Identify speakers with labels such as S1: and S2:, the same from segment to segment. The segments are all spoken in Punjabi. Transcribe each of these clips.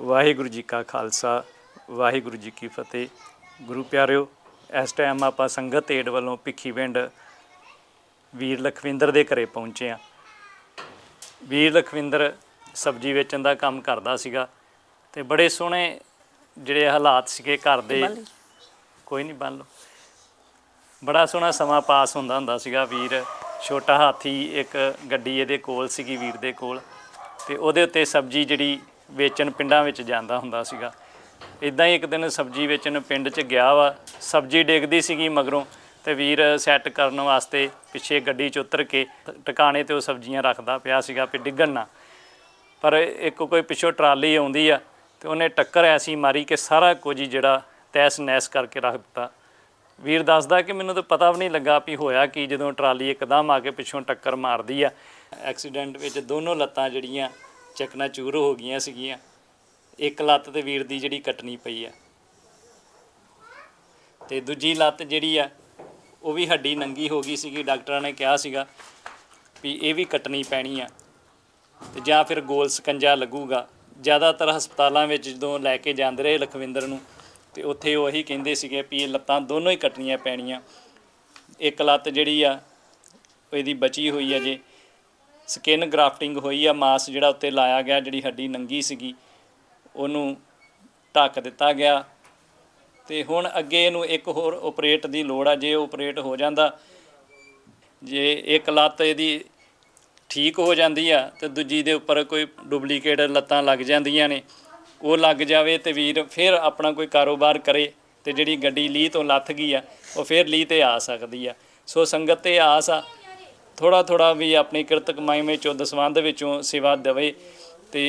S1: ਵਾਹਿਗੁਰੂ ਜੀ ਕਾ ਖਾਲਸਾ ਵਾਹਿਗੁਰੂ ਜੀ ਕੀ ਫਤਿਹ। ਗੁਰੂ ਪਿਆਰਿਓ ਇਸ ਟਾਈਮ ਆਪਾਂ ਸੰਗਤ ਏਡ ਵੱਲੋਂ ਭਿੱਖੀਵਿੰਡ ਵੀਰ ਲਖਵਿੰਦਰ ਦੇ ਘਰੇ ਪਹੁੰਚੇ ਆ ਵੀਰ ਲਖਵਿੰਦਰ ਸਬਜ਼ੀ ਵੇਚਣ ਦਾ ਕੰਮ ਕਰਦਾ ਸੀਗਾ ਤੇ ਬੜੇ ਸੋਹਣੇ ਜਿਹੜੇ ਹਾਲਾਤ ਸੀਗੇ ਘਰ ਦੇ। ਕੋਈ ਨਹੀਂ ਬੰਨ ਲਓ। ਬੜਾ ਸੋਹਣਾ ਸਮਾਂ ਪਾਸ ਹੁੰਦਾ ਹੁੰਦਾ ਸੀਗਾ ਵੀਰ। ਛੋਟਾ ਹਾਥੀ ਇੱਕ ਗੱਡੀ ਇਹਦੇ ਕੋਲ ਸੀਗੀ ਵੀਰ ਦੇ ਕੋਲ। ਤੇ ਉਹਦੇ ਉੱਤੇ ਸਬਜ਼ੀ ਜਿਹੜੀ ਵੇਚਣ ਪਿੰਡਾਂ ਵਿੱਚ ਜਾਂਦਾ ਹੁੰਦਾ ਸੀਗਾ। ਇਦਾਂ ਹੀ ਇੱਕ ਦਿਨ ਸਬਜ਼ੀ ਵੇਚਣ ਪਿੰਡ 'ਚ ਗਿਆ ਵਾ। ਸਬਜ਼ੀ ਡੇਗਦੀ ਸੀਗੀ ਮਗਰੋਂ ਤੇ ਵੀਰ ਸੈੱਟ ਕਰਨ ਵਾਸਤੇ ਪਿੱਛੇ ਗੱਡੀ 'ਚ ਉਤਰ ਕੇ ਟਿਕਾਣੇ ਤੇ ਉਹ ਸਬਜ਼ੀਆਂ ਰੱਖਦਾ ਪਿਆ ਸੀਗਾ ਵੀ ਡਿੱਗਣ ਨਾ। ਪਰ ਇੱਕ ਕੋਈ ਪਿੱਛੋਂ ਟਰਾਲੀ ਆਉਂਦੀ ਆ ਤੇ ਉਹਨੇ ਟੱਕਰ ਐਸੀ ਮਾਰੀ ਕਿ ਸਾਰਾ ਕੁਝ ਹੀ ਜਿਹੜਾ ਤੈਸ ਨੈਸ ਕਰਕੇ ਰੱਖ ਦਿੱਤਾ। ਵੀਰ ਦੱਸਦਾ ਕਿ ਮੈਨੂੰ ਤਾਂ ਪਤਾ ਵੀ ਨਹੀਂ ਲੱਗਾ ਵੀ ਹੋਇਆ ਕੀ ਜਦੋਂ ਟਰਾਲੀ ਇੱਕਦਮ ਆ ਕੇ ਪਿੱਛੋਂ ਟੱਕਰ ਮਾਰਦੀ ਆ। ਐਕਸੀਡੈਂਟ ਵਿੱਚ ਦੋਨੋਂ ਲੱਤਾਂ ਜਿਹੜੀਆਂ ਚਕਨਾਚੂਰ ਹੋ ਗਈਆਂ ਸੀਗੀਆਂ। ਇੱਕ ਲੱਤ ਤੇ ਵੀਰ ਦੀ ਜਿਹੜੀ ਕੱਟਣੀ ਪਈ ਆ। ਤੇ ਦੂਜੀ ਲੱਤ ਜਿਹੜੀ ਆ, ਉਹ ਵੀ ਹੱਡੀ ਨੰਗੀ ਹੋ ਗਈ ਸੀਗੀ। ਡਾਕਟਰਾਂ ਨੇ ਕਿਹਾ ਸੀਗਾ ਵੀ ਇਹ ਵੀ ਕੱਟਣੀ ਪੈਣੀ ਆ। ਤੇ ਜਾਂ ਫਿਰ ਗੋਲ ਸਕੰਜਾ ਲੱਗੂਗਾ। ਜ਼ਿਆਦਾਤਰ ਹਸਪਤਾਲਾਂ ਵਿੱਚ ਜਦੋਂ ਲੈ ਕੇ ਜਾਂਦੇ ਰਹੇ ਲਖਵਿੰਦਰ ਨੂੰ, ਤੇ ਉੱਥੇ ਉਹ ਇਹੀ ਕਹਿੰਦੇ ਸੀਗੇ ਵੀ ਇਹ ਲੱਤਾਂ ਦੋਨੋਂ ਹੀ ਕੱਟਣੀਆਂ ਪੈਣੀਆਂ। ਇੱਕ ਲੱਤ ਜਿਹੜੀ ਆ ਇਹਦੀ ਬਚੀ ਹੋਈ ਆ ਜੇ। ਸਕਿਨ ਗ੍ਰਾਫਟਿੰਗ ਹੋਈ ਆ, ਮਾਸ ਜਿਹੜਾ ਉੱਤੇ ਲਾਇਆ ਗਿਆ, ਜਿਹੜੀ ਹੱਡੀ ਨੰਗੀ ਸੀਗੀ, ਉਹਨੂੰ ਢੱਕ ਦਿੱਤਾ ਗਿਆ। ਤੇ ਹੁਣ ਅੱਗੇ ਇਹਨੂੰ ਇੱਕ ਹੋਰ ਆਪਰੇਟ ਦੀ ਲੋੜ ਆ, ਜੇ ਆਪਰੇਟ ਹੋ ਜਾਂਦਾ, ਜੇ ਇੱਕ ਲੱਤ ਇਹਦੀ ਠੀਕ ਹੋ ਜਾਂਦੀ ਆ, ਤੇ ਦੂਜੀ ਦੇ ਉੱਪਰ ਕੋਈ ਡੁਪਲੀਕੇਟ ਲੱਤਾਂ ਲੱਗ ਜਾਂਦੀਆਂ ਨੇ, ਉਹ ਲੱਗ ਜਾਵੇ ਤੇ ਵੀਰ ਫਿਰ ਆਪਣਾ ਕੋਈ ਕਾਰੋਬਾਰ ਕਰੇ, ਤੇ ਜਿਹੜੀ ਗੱਡੀ ਲੀਹ ਤੋਂ ਲੱਥ ਗਈ ਆ, ਉਹ ਫਿਰ ਲੀਹ ਤੇ ਆ ਸਕਦੀ ਆ। ਸੋ ਸੰਗਤ ਤੇ ਆਸ ਆ ਥੋੜਾ ਥੋੜਾ ਵੀ ਆਪਣੀ ਕਿਰਤ ਕਮਾਈ ਵਿੱਚੋਂ, ਦਸਵੰਧ ਵਿੱਚੋਂ ਸੇਵਾ ਦੇਵੇ ਤੇ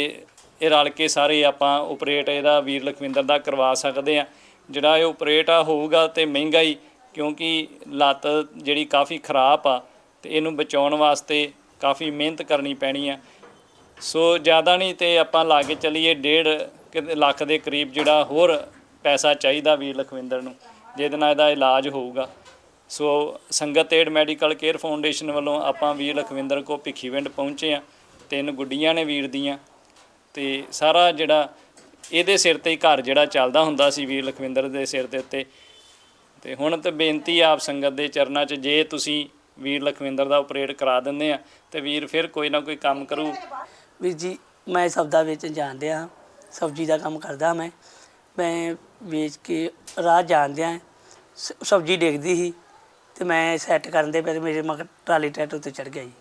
S1: ਇਹ ਰਲ ਕੇ ਸਾਰੇ ਆਪਾਂ ਆਪਰੇਟ ਇਹਦਾ ਵੀਰ ਲਖਵਿੰਦਰ ਦਾ ਕਰਵਾ ਸਕਦੇ ਆ ਜਿਹੜਾ ਇਹ ਆਪਰੇਟ ਆ ਹੋਊਗਾ ਤੇ ਮਹਿੰਗਾ ਹੀ, ਕਿਉਂਕਿ ਲੱਤ ਜਿਹੜੀ ਕਾਫੀ ਖਰਾਬ ਆ ਤੇ ਇਹਨੂੰ ਬਚਾਉਣ ਵਾਸਤੇ ਕਾਫੀ ਮਿਹਨਤ ਕਰਨੀ ਪੈਣੀ ਆ। ਸੋ ਜ਼ਿਆਦਾ ਨਹੀਂ ਤੇ ਆਪਾਂ ਲਾ ਕੇ ਚੱਲੀਏ 1.5 ਲੱਖ ਦੇ ਕਰੀਬ ਜਿਹੜਾ ਹੋਰ ਪੈਸਾ ਚਾਹੀਦਾ ਵੀਰ ਲਖਵਿੰਦਰ ਨੂੰ, ਜਿਹਦੇ ਨਾਲ ਇਹਦਾ ਇਲਾਜ ਹੋਊਗਾ। ਸੋ ਸੰਗਤ ਏਡ ਮੈਡੀਕਲ ਕੇਅਰ ਫਾਊਂਡੇਸ਼ਨ ਵੱਲੋਂ ਆਪਾਂ ਵੀਰ ਲਖਵਿੰਦਰ ਕੋ ਭਿੱਖੀਵਿੰਡ ਪਹੁੰਚੇ ਆ ਤਿੰਨ ਗੁੱਡੀਆਂ ਨੇ ਵੀਰ ਦੀਆਂ। ਤੇ ਸਾਰਾ ਜਿਹੜਾ ਇਹਦੇ ਸਿਰ ਤੇ ਹੀ ਘਰ ਜਿਹੜਾ ਚੱਲਦਾ ਹੁੰਦਾ ਸੀ ਵੀਰ ਲਖਵਿੰਦਰ ਦੇ ਸਿਰ ਦੇ ਉੱਤੇ। ਤੇ ਹੁਣ ਤੇ ਬੇਨਤੀ ਆਪ ਸੰਗਤ ਦੇ ਚਰਨਾਂ 'ਚ, ਜੇ ਤੁਸੀਂ ਵੀਰ ਲਖਵਿੰਦਰ ਦਾ ਆਪਰੇਟ ਕਰਾ ਦਿੰਦੇ ਆ, ਤੇ ਵੀਰ ਫਿਰ ਕੋਈ ਨਾ ਕੋਈ ਕੰਮ ਕਰੂ।
S2: ਵੀਰ ਜੀ, ਮੈਂ ਸਬਦਾ ਵੇਚਣ ਜਾਣਦੇ ਆ। ਸਬਜ਼ੀ ਦਾ ਕੰਮ ਕਰਦਾ ਮੈਂ। ਮੈਂ ਵੇਚ ਕੇ ਰਾਹ ਜਾਣਦਿਆਂ ਸਬਜ਼ੀ ਡੇਗਦੀ ਸੀ। ਤੇ ਮੈਂ ਸੈੱਟ ਕਰਨ ਦੇ ਪਏ ਮੇਰੇ ਮਗਰ ਟਰਾਲੀ ਟਰੈਕਟਰ ਉੱਤੇ ਚੜ ਗਿਆ ਜੀ।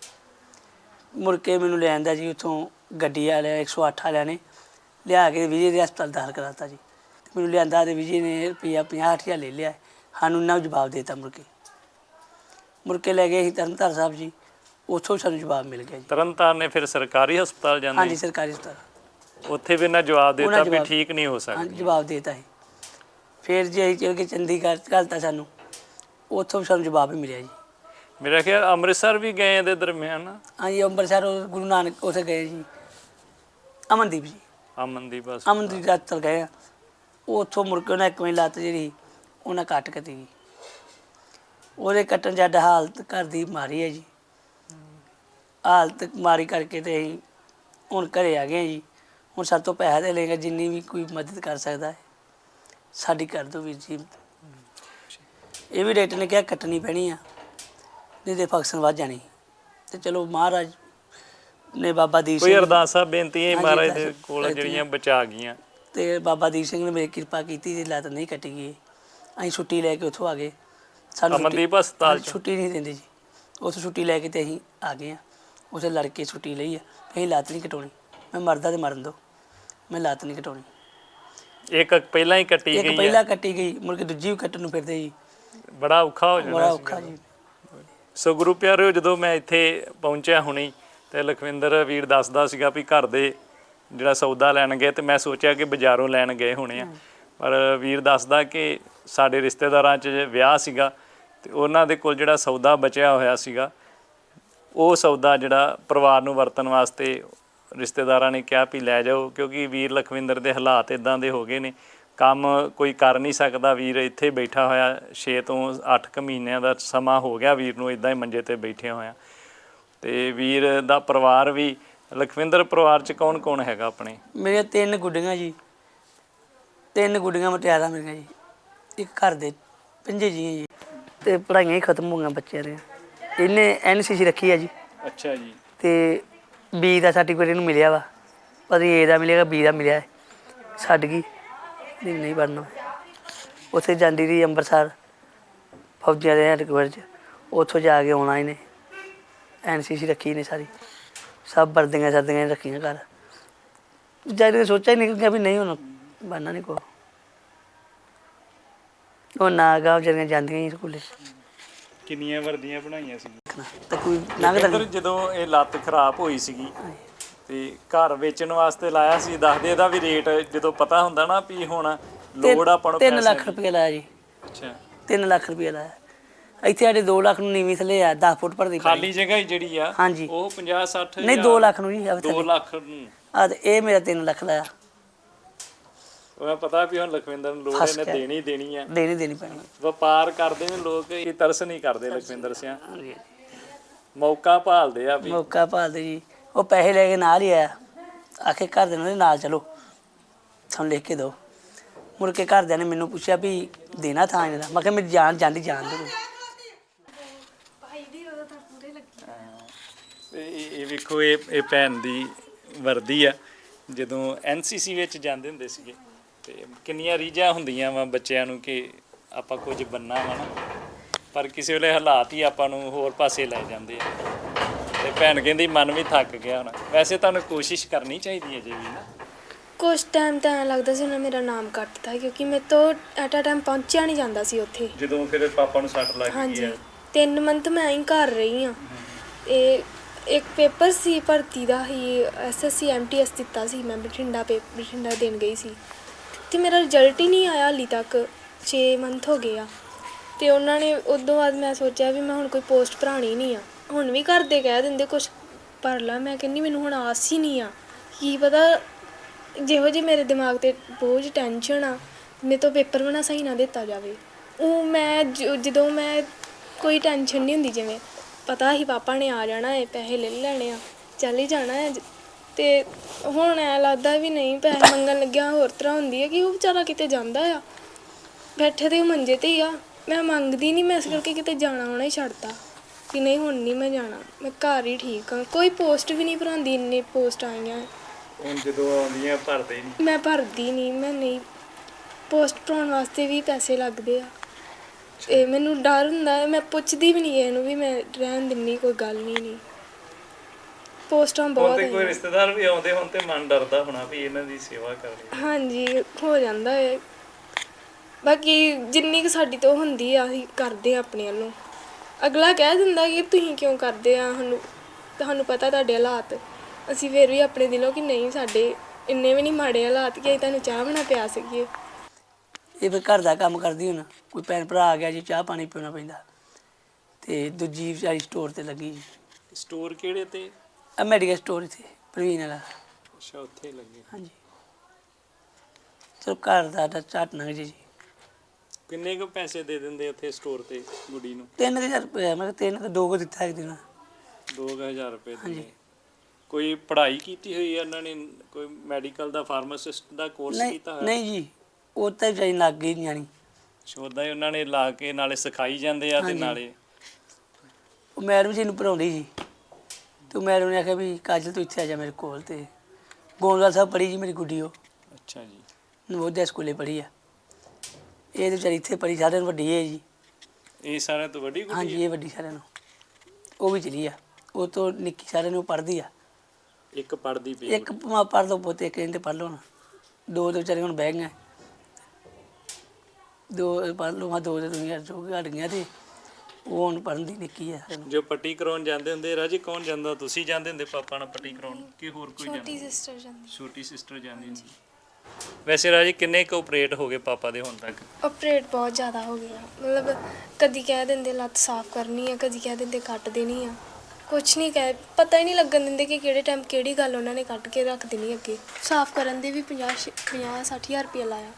S2: ਮੁੜ ਕੇ ਮੈਨੂੰ ਲੈ ਆਂਦਾ ਜੀ ਉੱਥੋਂ ਗੱਡੀ ਵਾਲੇ 108 ਵਾਲਿਆਂ ਨੇ ਲਿਆ ਕੇ ਵਿਜੇ ਦੇ ਹਸਪਤਾਲ ਦਾਖਲ ਕਰਾਤਾ ਜੀ। ਮੈਨੂੰ ਲਿਆਂਦਾ ਤੇ ਵਿਜੇ ਨੇ ਰੁਪਈਆ 50000 ਲੈ ਲਿਆ। ਸਾਨੂੰ ਨਾ ਜਵਾਬ ਦੇਤਾ ਮੁੜ ਕੇ। ਮੁੜ ਕੇ ਲੈ ਗਏ ਅਸੀਂ ਤਰਨਤਾਰਨ ਸਾਹਿਬ ਜੀ। ਉੱਥੋਂ ਸਾਨੂੰ ਜਵਾਬ ਮਿਲ ਗਿਆ ਜੀ।
S1: ਤਰਨਤਾਰਨ ਨੇ ਫਿਰ ਸਰਕਾਰੀ ਹਸਪਤਾਲ
S2: ਹਾਂਜੀ
S1: ਜਾਂਦੇ
S2: ਸਰਕਾਰੀ ਹਸਪਤਾਲ।
S1: ਉੱਥੇ ਵੀ ਇਹਨਾਂ ਜਵਾਬ ਦਿੱਤਾ ਵੀ ਠੀਕ ਨਹੀਂ ਹੋ ਸਕਦੀ।
S2: ਜਵਾਬ ਦੇਤਾ ਹੈ ਫਿਰ ਜੇ ਅਸੀਂ ਚਲ ਕੇ ਚੰਡੀਗੜ੍ਹ ਘਲਤਾ ਸਾਨੂੰ ਉੱਥੋਂ ਵੀ ਸਾਨੂੰ ਜਵਾਬ ਹੀ ਮਿਲਿਆ ਜੀ।
S1: ਮੇਰਾ ਖਿਆਲ ਅੰਮ੍ਰਿਤਸਰ ਵੀ ਗਏ ਇਹਦੇ ਦਰਮਿਆਨ।
S2: ਹਾਂਜੀ ਅੰਮ੍ਰਿਤਸਰ ਉਹ ਗੁਰੂ ਨਾਨਕ ਉੱਥੇ ਗਏ ਜੀ। ਅਮਨਦੀਪ ਜੀ।
S1: ਅਮਨਦੀਪ ਬਸ।
S2: ਅਮਨਦੀਪ ਦਾ ਹਸਪਤਾਲ ਗਏ ਆ। ਉੱਥੋਂ ਮੁੜ ਕੇ ਉਹਨਾਂ ਇੱਕ ਮੇਰੀ ਲੱਤ ਜਿਹੜੀ ਉਹਨਾਂ ਕੱਟ ਕੇ ਤੀ ਉਹਦੇ ਕੱਟਣ ਜੱਡ ਹਾਲਤ ਘਰ ਦੀ ਮਾਰੀ ਹੈ ਜੀ। ਹਾਲਤ ਮਾਰੀ ਕਰਕੇ ਤੇ ਅਸੀਂ ਹੁਣ ਘਰੇ ਆ ਗਏ ਜੀ। ਹੁਣ ਸਾਡੇ ਤੋਂ ਪੈਸਾ ਦੇ ਲੇਗਾ ਜਿੰਨੀ ਵੀ ਕੋਈ ਮਦਦ ਕਰ ਸਕਦਾ ਹੈ। ਸਾਡੀ ਕਰ ਦਿਓ ਵੀਰ ਜੀ। ਇਹ ਵੀ ਡਾਕਟਰ ਨੇ ਕਿਹਾ ਕੱਟਣੀ ਪੈਣੀ ਆ ਨਹੀਂ ਤੇ ਫੰਕਸ਼ਨ ਵੱਧ ਜਾਣੀ। ਤੇ ਚਲੋ ਮਹਾਰਾਜ ਨੇ ਬਾਬਾ ਦੀਪ
S1: ਕੋਈ
S2: ਸਿੰਘ
S1: ਅਰਦਾਸਾਂ ਬੇਨਤੀਆਂ ਹੀ ਮਹਾਰਾਜ ਦੇ ਕੋਲ। ਜਿਹੜੀਆਂ ਬਚਾ ਗਈਆਂ।
S2: ਤੇ ਬਾਬਾ ਦੀਪ ਸਿੰਘ ਨੇ ਮੇਰੀ ਕਿਰਪਾ ਕੀਤੀ ਤੇ ਲੱਤ ਨਹੀਂ ਕੱਟੀ ਗਈ ਅਸੀਂ ਛੁੱਟੀ ਲੈ ਕੇ ਉੱਥੋਂ ਆ ਗਏ। ਛੁੱਟੀ-
S1: ਅਮਨਦੀਪ ਹਸਪਤਾਲ?
S2: ਛੁੱਟੀ ਨਹੀਂ ਦਿੰਦੇ ਜੀ। ਉੱਥੋਂ ਛੁੱਟੀ ਲੈ ਕੇ ਤੇ ਅਸੀਂ ਆ ਗਏ ਆ ਉੱਥੇ ਲੜ ਕੇ ਛੁੱਟੀ ਲਈ ਆ। ਅਸੀਂ ਲੱਤ ਨਹੀਂ ਕਟਾਉਣੀ। ਮੈਂ ਮਰਦਾ ਤੇ ਮਰਨ ਦੋ। ਮੈਂ ਲੱਤ ਨਹੀਂ ਕਟਾਉਣੀ।
S1: ਇੱਕ ਪਹਿਲਾਂ ਹੀ ਕੱਟੀ
S2: ਇੱਕ
S1: ਗਈ
S2: ਪਹਿਲਾਂ
S1: ਹੈ
S2: ਕੱਟੀ ਗਈ। ਮੁੜ ਕੇ ਦੂਜੀ ਵੀ ਕੱਟਣ ਨੂੰ ਫਿਰਦੇ ਜੀ।
S1: ਬੜਾ ਔਖਾ ਹੋ
S2: ਬੜਾ
S1: ਜਾਣਾ
S2: ਔਖਾ ਜੀ।
S1: ਸੋ ਗੁਰੂ ਪਿਆਰਿਓ ਜਦੋਂ ਮੈਂ ਇੱਥੇ ਪਹੁੰਚਿਆ ਹੁਣੀ ਤੇ ਲਖਵਿੰਦਰ ਵੀਰ ਦੱਸਦਾ ਸੀਗਾ ਵੀ ਘਰ ਦੇ ਜਿਹੜਾ ਸੌਦਾ ਲੈਣ ਗਏ ਤੇ ਮੈਂ ਸੋਚਿਆ ਕਿ ਬਾਜ਼ਾਰੋਂ ਲੈਣ ਗਏ ਹੋਣੇ ਆ। ਪਰ ਵੀਰ ਦੱਸਦਾ ਕਿ ਸਾਡੇ ਰਿਸ਼ਤੇਦਾਰਾਂ 'ਚ ਵਿਆਹ ਸੀਗਾ ਤੇ ਉਹਨਾਂ ਦੇ ਕੋਲ ਜਿਹੜਾ ਸੌਦਾ ਬਚਿਆ ਹੋਇਆ ਸੀਗਾ ਉਹ ਸੌਦਾ ਜਿਹੜਾ ਪਰਿਵਾਰ ਨੂੰ ਵਰਤਣ ਵਾਸਤੇ ਰਿਸ਼ਤੇਦਾਰਾਂ ਨੇ ਕਿਹਾ ਵੀ ਲੈ ਜਾਓ ਕਿਉਂਕਿ ਵੀਰ ਲਖਵਿੰਦਰ ਦੇ ਹਾਲਾਤ ਇਦਾਂ ਦੇ ਹੋ ਗਏ ਨੇ ਕੰਮ ਕੋਈ ਕਰ ਨਹੀਂ ਸਕਦਾ ਵੀਰ ਇੱਥੇ ਬੈਠਾ ਹੋਇਆ 6 ਤੋਂ 8 ਕੁ ਮਹੀਨਿਆਂ ਦਾ ਸਮਾਂ ਹੋ ਗਿਆ ਵੀਰ ਨੂੰ ਇਦਾਂ ਹੀ ਮੰਜੇ ਤੇ ਬੈਠੇ ਹੋਇਆ। ਤੇ ਵੀਰ ਦਾ ਪਰਿਵਾਰ ਵੀ ਲਖਵਿੰਦਰ ਪਰਿਵਾਰ ਚ ਕੌਣ ਕੌਣ ਹੈਗਾ ਆਪਣੇ?
S2: ਮੇਰੀਆਂ ਤਿੰਨ ਗੁੱਡੀਆਂ ਜੀ। ਤਿੰਨ ਗੁੱਡੀਆਂ ਮਟਿਆਰਾਂ ਮੇਰੀਆਂ ਜੀ। ਇੱਕ ਘਰ ਦੇ ਪੰਜੇ ਜੀ ਜੀ। ਤੇ ਪੜ੍ਹਾਈਆਂ ਹੀ ਖਤਮ ਹੋ ਗਈਆਂ ਬੱਚਿਆਂ ਦੀਆਂ। ਇਹਨੇ ਐਨਸੀਸੀ ਰੱਖੀ ਆ ਜੀ।
S1: ਅੱਛਾ ਜੀ।
S2: ਤੇ ਬੀ ਦਾ ਸਰਟੀਫਿਕੇਟ ਇਹਨੂੰ ਮਿਲਿਆ ਵਾ। ਪਰ ਏ ਦਾ ਮਿਲੇਗਾ ਬੀ ਦਾ ਮਿਲਿਆ। ਛੱਡ ਗਈ। ਨਹੀਂ ਨਹੀਂ ਪੜ੍ਹਨਾ ਉੱਥੇ ਜਾਂਦੀ ਰਹੀ ਅੰਮ੍ਰਿਤਸਰ ਫੌਜੀਆਂ ਦੇ ਹੈਡਕੁਆਟਰ 'ਚ। ਉੱਥੋਂ ਜਾ ਕੇ ਆਉਣਾ ਇਹਨੇ। ਐਨਸੀਸੀ ਰੱਖੀ ਨੇ ਸਾਰੀ। ਸਭ ਵਰਦੀਆਂ ਸਰਦੀਆਂ ਰੱਖੀਆਂ ਘਰ। ਜਾਰੀ ਸੋਚਿਆ ਹੀ ਨਹੀਂ ਕਿ ਵੀ ਨਹੀਂ ਹੁਣ ਬਣਨਾ ਨਹੀਂ ਕੋ ਉਹ ਨਾ ਗਾ ਵਿਚਾਰੀਆਂ ਜਾਂਦੀਆਂ ਹੀ ਸਕੂਲੇ।
S1: ਕਿੰਨੀਆਂ ਵਰਦੀਆਂ ਬਣਾਈਆਂ ਸੀ?
S2: ਤਾਂ ਕੋਈ ਨਾ
S1: ਲਖਵਿੰਦਰ ਜਦੋਂ ਇਹ ਲੱਤ ਖਰਾਬ ਹੋਈ ਸੀਗੀ ਤੇ ਘਰ ਵੇਚਣ ਵਾਸਤੇ ਲਾਇਆ ਸੀ। ਦੱਸਦੇ ਇਹਦਾ ਵੀ ਰੇਟ ਜਦੋਂ ਪਤਾ ਹੁੰਦਾ ਨਾ ਵੀ ਹੁਣ ਲੋੜ ਆਪਾਂ ਨੂੰ
S2: 3
S1: ਪੈਸੇ
S2: ਲੱਖ ਰੁਪਏ ਲਾਇਆ ਜੀ।
S1: ਅੱਛਾ।
S2: 3 ਲੱਖ ਰੁਪਏ ਲਾਇਆ। ਇੱਥੇ ਸਾਡੇ 2 ਲੱਖ ਨੂੰ ਨੀਵੀਂ ਥੱਲੇ ਆ 10 ਫੁੱਟ ਭਰਦੀ
S1: ਖਾਲੀ ਜਗ੍ਹਾ ਹੀ ਜਿਹੜੀ ਆ
S2: ਹਾਂਜੀ।
S1: ਉਹ 50 60
S2: ਨਹੀਂ 2 ਲੱਖ ਨੂੰ ਜੀ ਆ
S1: 2 ਲੱਖ ਨੂੰ।
S2: ਆ ਤੇ ਇਹ ਮੇਰਾ 3 ਲੱਖ ਲਾਇਆ।
S1: ਉਹ ਪਤਾ ਵੀ ਹੁਣ ਲਖਵਿੰਦਰ ਨੂੰ ਲੋੜ ਇਹਨੇ। ਦੇਣੀ ਦੇਣੀ ਆ।
S2: ਦੇਣੀ ਦੇਣੀ ਪੈਣੀ।
S1: ਵਪਾਰ ਕਰਦੇ ਨੇ ਲੋਕ ਇਹ ਤਰਸ ਨਹੀਂ ਕਰਦੇ ਲਖਵਿੰਦਰ ਸਿਆ। ਮੌਕਾ ਭਾਲਦੇ ਆ ਵੀ।
S2: ਮੌਕਾ ਭਾਲਦੇ ਜੀ। ਉਹ ਪੈਸੇ ਲੈ ਕੇ ਨਾਲ ਹੀ ਆਇਆ। ਆਖੇ ਘਰ ਦੇ ਨਾਲ ਨਾਲ ਚਲੋ। ਤੁਹਾਨੂੰ ਲਿਖ ਕੇ ਦਿਓ। ਮੁੜ ਕੇ ਘਰਦਿਆਂ ਨੇ ਮੈਨੂੰ ਪੁੱਛਿਆ ਵੀ ਦੇਣਾ ਥਾਂ ਇਹਨਾਂ ਦਾ। ਮੈਂ ਕਿਹਾ ਮੇਰੀ ਜਾਨ ਜਾਂਦੀ ਜਾਨ ਦੇ
S1: ਤੇ ਇਹ ਇਹ ਵੇਖੋ ਇਹ ਇਹ ਭੈਣ ਦੀ ਵਰਦੀ ਆ। ਜਦੋਂ ਐਨਸੀਸੀ ਵਿੱਚ ਜਾਂਦੇ ਹੁੰਦੇ ਸੀਗੇ ਤੇ ਕਿੰਨੀਆਂ ਰੀਝਾਂ ਹੁੰਦੀਆਂ ਵਾ ਬੱਚਿਆਂ ਨੂੰ ਕਿ ਆਪਾਂ ਕੁਝ ਬੰਨਾ ਵਾ ਨਾ। ਪਰ ਕਿਸੇ ਵੇਲੇ ਹਾਲਾਤ ਹੀ ਆਪਾਂ ਨੂੰ ਹੋਰ ਪਾਸੇ ਲੈ ਜਾਂਦੇ ਆ। ਤੇ ਭੈਣ ਕਹਿੰਦੀ ਮਨ ਵੀ ਥੱਕ ਗਿਆ ਹੁਣ। ਵੈਸੇ ਤੁਹਾਨੂੰ ਕੋਸ਼ਿਸ਼ ਕਰਨੀ ਚਾਹੀਦੀ ਹੈ ਜੇ ਵੀ ਨਾ।
S3: ਕੁਛ ਟਾਈਮ ਤਾਂ ਐਂ ਲੱਗਦਾ ਸੀ ਉਹਨਾਂ ਮੇਰਾ ਨਾਮ ਕੱਟਤਾ ਕਿਉਂਕਿ ਮੇਰੇ ਤੋਂ ਐਟ ਅ ਟਾਈਮ ਪਹੁੰਚਿਆ ਨਹੀਂ ਜਾਂਦਾ ਸੀ ਉੱਥੇ।
S1: ਜਦੋਂ ਫਿਰ ਪਾਪਾ ਨੂੰ ਸੱਟ ਲੱਗ ਗਈ
S3: ਹਾਂਜੀ। ਤਿੰਨ ਮੰਥ ਮੈਂ ਐਂ ਘਰ ਰਹੀ ਆ ਇਹ ਇੱਕ ਪੇਪਰ ਸੀ ਭਰਤੀ ਦਾ ਹੀ ਐਸਐਸਸੀ ਐਮਟੀਐਸ ਦਿੱਤਾ ਸੀ ਮੈਂ ਬਠਿੰਡਾ ਪੇ ਬਠਿੰਡਾ ਦੇਣ ਗਈ ਸੀ। ਤੇ ਮੇਰਾ ਰਿਜ਼ਲਟ ਹੀ ਨਹੀਂ ਆਇਆ ਹਾਲੀ ਤੱਕ 6 ਮੰਥ ਹੋ ਗਏ ਆ। ਤੇ ਉਹਨਾਂ ਨੇ ਉਦੋਂ ਬਾਅਦ ਮੈਂ ਸੋਚਿਆ ਵੀ ਮੈਂ ਹੁਣ ਕੋਈ ਪੋਸਟ ਭਰਾਣੀ ਨਹੀਂ ਆ। ਹੁਣ ਵੀ ਘਰ ਦੇ ਕਹਿ ਦਿੰਦੇ ਕੁਛ ਭਰ ਲਾ ਮੈਂ ਕਹਿੰਨੀ ਮੈਨੂੰ ਹੁਣ ਆਸ ਹੀ ਨਹੀਂ ਆ। ਕੀ ਪਤਾ ਜਿਹੋ ਜਿਹੇ ਮੇਰੇ ਦਿਮਾਗ ਤੇ ਬੋਝ ਟੈਨਸ਼ਨ ਆ, ਮੇਰੇ ਤੋਂ ਪੇਪਰ ਬਣਾ ਸਹੀ ਨਾ ਦਿੱਤਾ ਜਾਵੇ। ਉਹ ਮੈਂ ਜ- ਜਦੋਂ ਮੈਂ ਕੋਈ ਟੈਨਸ਼ਨ ਨਹੀਂ ਹੁੰਦੀ ਜਿਵੇਂ, ਪਤਾ ਹੀ ਪਾਪਾ ਨੇ ਆ ਜਾਣਾ ਹੈ ਪੈਸੇ ਲੈ ਲੈਣੇ ਆ, ਚੱਲ ਹੀ ਜਾਣਾ ਹੈ ਜ- ਤੇ ਹੁਣ ਐ ਲੱਗਦਾ ਵੀ ਨਹੀਂ, ਪੈਸੇ ਮੰਗਣ ਲੱਗਿਆ ਹੋਰ ਤਰ੍ਹਾਂ ਹੁੰਦੀ ਹੈ ਕਿ ਉਹ ਵਿਚਾਰਾ ਕਿਤੇ ਜਾਂਦਾ ਆ। ਬੈਠੇ ਤੇ ਉਹ ਮੰਜੇ ਤੇ ਹੀ ਆ। ਮੈਂ ਮੰਗਦੀ ਨਹੀਂ, ਮੈਂ ਇਸ ਕਰਕੇ ਕਿਤੇ ਜਾਣਾ ਹੋਣਾ ਹੀ ਛੱਡਤਾ। ਕਿ ਨਹੀਂ ਹੁਣ ਨਹੀਂ ਮੈਂ ਜਾਣਾ। ਮੈਂ ਘਰ ਹੀ ਠੀਕ ਆ ਕੋਈ ਪੋਸਟ ਵੀ ਨਹੀਂ ਭਰਾਉਂਦੀ ਇੰਨੇ ਪੋਸਟ ਆਈਆਂ।
S1: ਹੁਣ ਜਦੋਂ ਆਉਂਦੀਆਂ ਭਰਦੇ ਨਹੀਂ।
S3: ਮੈਂ ਭਰਦੀ ਨਹੀਂ ਮੈਂ ਨਹੀਂ। ਪੋਸਟ ਭਰਾਉਣ ਵਾਸਤੇ ਵੀ ਪੈਸੇ ਲੱਗਦੇ ਆ। ਇਹ ਮੈਨੂੰ ਡਰ ਹੁੰਦਾ ਹੈ। ਮੈਂ ਪੁੱਛਦੀ ਵੀ ਨਹੀਂ ਇਹਨੂੰ ਵੀ ਮੈਂ ਰਹਿਣ ਦਿੰਨੀ ਕੋਈ ਗੱਲ ਨਹੀਂ ਨਹੀਂ। ਪੋਸਟਾਂ
S1: ਹੁਣ
S3: ਬਹੁਤ
S1: ਤੇ ਕੋਈ
S3: ਹੈ
S1: ਰਿਸ਼ਤੇਦਾਰ ਵੀ ਆਉਂਦੇ ਹੁਣ ਤੇ ਮਨ ਡਰਦਾ ਹੋਣਾ ਵੀ ਇਹਨਾਂ ਦੀ ਸੇਵਾ ਕਰਨੀ
S3: ਹਾਂਜੀ ਹੋ ਜਾਂਦਾ ਹੈ ਬਾਕੀ ਜਿੰਨੀ ਕੁ ਸਾਡੀ ਤੋਂ ਹੁੰਦੀ ਆ ਅਸੀਂ ਕਰਦੇ ਆ ਆਪਣੇ ਵੱਲੋਂ। ਅਗਲਾ ਕਹਿ ਦਿੰਦਾ ਕਿ ਤੁਸੀਂ ਕਿਉਂ ਕਰਦੇ ਆ? ਸਾਨੂੰ ਤੁਹਾਨੂੰ ਪਤਾ ਤੁਹਾਡੇ ਹਾਲਾਤ। ਅਸੀਂ ਫਿਰ ਵੀ ਆਪਣੇ ਦਿਲੋਂ ਕਿ ਨਹੀਂ ਸਾਡੇ ਇੰਨੇ ਵੀ ਨਹੀਂ ਮਾੜੇ ਹਾਲਾਤ ਕਿ ਅਸੀਂ ਤੁਹਾਨੂੰ ਚਾਹ ਬਣਾ ਪਿਆ ਸਕੀਏ।
S2: ਇਹ ਫਿਰ ਘਰ ਦਾ ਕੰਮ ਕਰਦੀ ਹੁਣ। ਕੋਈ ਭੈਣ ਭਰਾ ਆ ਗਿਆ ਜੀ ਚਾਹ ਪਾਣੀ ਪੀਣਾ ਪੈਂਦਾ। ਤੇ ਦੂਜੀ ਵਿਚਾਰੀ ਸਟੋਰ ਤੇ ਲੱਗੀ। ਜੀ
S1: ਸਟੋਰ ਕਿਹੜੇ ਤੇ?
S2: ਆ ਮੈਡੀਕਲ ਸਟੋਰ ਇੱਥੇ ਪ੍ਰਵੀਨ ਵਾਲਾ।
S1: ਅੱਛਾ ਉੱਥੇ ਲੱਗੇ।
S2: ਹਾਂਜੀ। ਚਲੋ ਘਰ ਦਾ ਤਾਂ ਝੱਟ ਲੰਘ ਜੇ ਜੀ।
S1: ਕਿੰਨੇ ਕੁ ਪੈਸੇ ਦੇ ਦਿੰਦੇ ਉੱਥੇ ਸਟੋਰ ਤੇ ਗੁੱਡੀ ਨੂੰ?
S2: ਤਿੰਨ ਕੁ ਹਜ਼ਾਰ ਰੁਪਏ ਮੈਂ ਤਿੰਨ ਕੁ ਦੋ ਕੁ ਦਿੱਤਾ ਇੱਕ ਦਿਨ।
S1: 2000 ਰੁਪਏ
S2: ਹਾਂਜੀ।
S1: ਦਿੰਦੇ ਕੋਈ ਪੜ੍ਹਾਈ ਕੀਤੀ ਹੋਈ ਹੈ ਇਹਨਾਂ ਨੇ? ਕੋਈ ਮੈਡੀਕਲ ਦਾ ਫਾਰਮਾਸਿਸਟ ਦਾ ਕੋਰਸ
S2: ਨਹੀਂ
S1: ਕੀਤਾ ਹੋਇਆ?
S2: ਨਹੀਂ ਜੀ ਉਹ ਤਾਂ ਵਿਚਾਰੀ ਲੱਗ ਗਈ ਨਿਆਣੀ।
S1: ਸ਼ੋਦਾ ਹੀ ਉਹਨਾਂ ਨੇ ਲਾ ਕੇ ਨਾਲੇ ਸਿਖਾਈ ਜਾਂਦੇ ਆ ਤੇ
S2: ਹਾਂਜੀ।
S1: ਨਾਲੇ
S2: ਉਹ ਮੈਡਮ ਜੀ ਨੂੰ ਪੜਾਉਂਦੀ ਸੀ। ਤੇ ਮੈਡਮ ਨੇ ਆਖਿਆ ਵੀ ਕਾਜਲ ਤੂੰ ਇੱਥੇ ਆ ਜਾ ਮੇਰੇ ਕੋਲ ਤੇ। ਗੋਂਦਵਾਲ ਸਾਹਿਬ ਪੜ੍ਹੀ ਜੀ ਮੇਰੀ ਗੁੱਡੀ ਉਹ।
S1: ਅੱਛਾ ਜੀ।
S2: ਨਵੋਦਿਆ ਸਕੂਲੇ ਪੜ੍ਹੀ ਆ। ਇਹ ਤੇ ਵਿਚਾਰੀ ਇੱਥੇ ਪੜ੍ਹੀ ਸਾਰਿਆਂ ਨੂੰ ਵੱਡੀ ਹੈ ਜੀ।
S1: ਇਹ ਸਾਰਿਆਂ ਤੋਂ ਵੱਡੀ ਗੁੱਡੀ
S2: ਹਾਂਜੀ
S1: ਹੈ?
S2: ਇਹ ਵੱਡੀ ਸਾਰਿਆਂ ਨੂੰ ਉਹ ਵੀ ਚਲੀ ਆ। ਉਹ ਤੋਂ ਨਿੱਕੀ ਸਾਰਿਆਂ ਨੂੰ ਪੜ੍ਹਦੀ ਆ।
S1: ਇੱਕ ਪੜਦੀ ਪਈ
S2: ਇੱਕ ਮਾ ਪੜ੍ਹ ਦੋ ਪੁੱਤ ਇੱਕ ਇਹਦੇ ਪੜ੍ਹ ਲਓ ਨਾ। ਦੋ ਤੇ ਵਿਚਾਰੇ ਹੁਣ ਬਹਿ ਗਏ ਦੋ ਪੜ੍ਹ ਲਓ ਹਾਂ ਦੋ ਤੇ ਦੁਨੀਆ ਚੋਂ ਘਟ ਗਈਆਂ ਤੇ। ਉਹ ਹੁਣ ਪੜ੍ਹਨ ਦੀ ਨਿੱਕੀ ਆ ਸਾਰਿਆਂ ਨੂੰ।
S1: ਜੋ ਪੱਟੀ ਕਰਾਉਣ ਜਾਂਦੇ ਹੁੰਦੇ ਰਾਜੀ ਕੌਣ ਜਾਂਦਾ? ਤੁਸੀਂ ਜਾਂਦੇ ਹੁੰਦੇ ਪਾਪਾ ਨਾਲ ਪੱਟੀ ਕਰਾਉਣ? ਕਿ ਹੋਰ ਕੋਈ
S3: ਛੋਟੀ
S1: ਜਾਂਦਾ?
S3: ਸਿਸਟਰ ਜਾਂਦੀ।
S1: ਛੋਟੀ ਸਿਸਟਰ ਜਾਂਦੀ ਹੁੰਦੀ। ਵੈਸੇ ਰਾਜੀ ਕਿੰਨੇ ਕੁ ਆਪਰੇਟ ਹੋ ਗਏ ਪਾਪਾ ਦੇ ਹੁਣ ਤੱਕ?
S3: ਆਪਰੇਟ ਬਹੁਤ ਜ਼ਿਆਦਾ ਹੋ ਗਿਆ ਮਤਲਬ ਕਦੀ ਕਹਿ ਦਿੰਦੇ ਲੱਤ ਸਾਫ਼ ਕਰਨੀ ਆ ਕਦੀ ਕਹਿ ਦਿੰਦੇ ਕੱਟ ਦੇਣੀ ਆ। ਕੁਛ ਨਹੀਂ ਕਹਿ ਪਤਾ ਹੀ ਨਹੀਂ ਲੱਗਣ ਦਿੰਦੇ ਕਿ ਕਿਹੜੇ ਟਾਈਮ ਕਿਹੜੀ ਗੱਲ ਉਹਨਾਂ ਨੇ ਕੱਟ ਕੇ ਰੱਖ ਦੇਣੀ ਅੱਗੇ। ਸਾਫ਼ ਕਰਨ ਦੇ ਵੀ 50 50 60000 ਰੁਪਏ ਲਾਇਆ।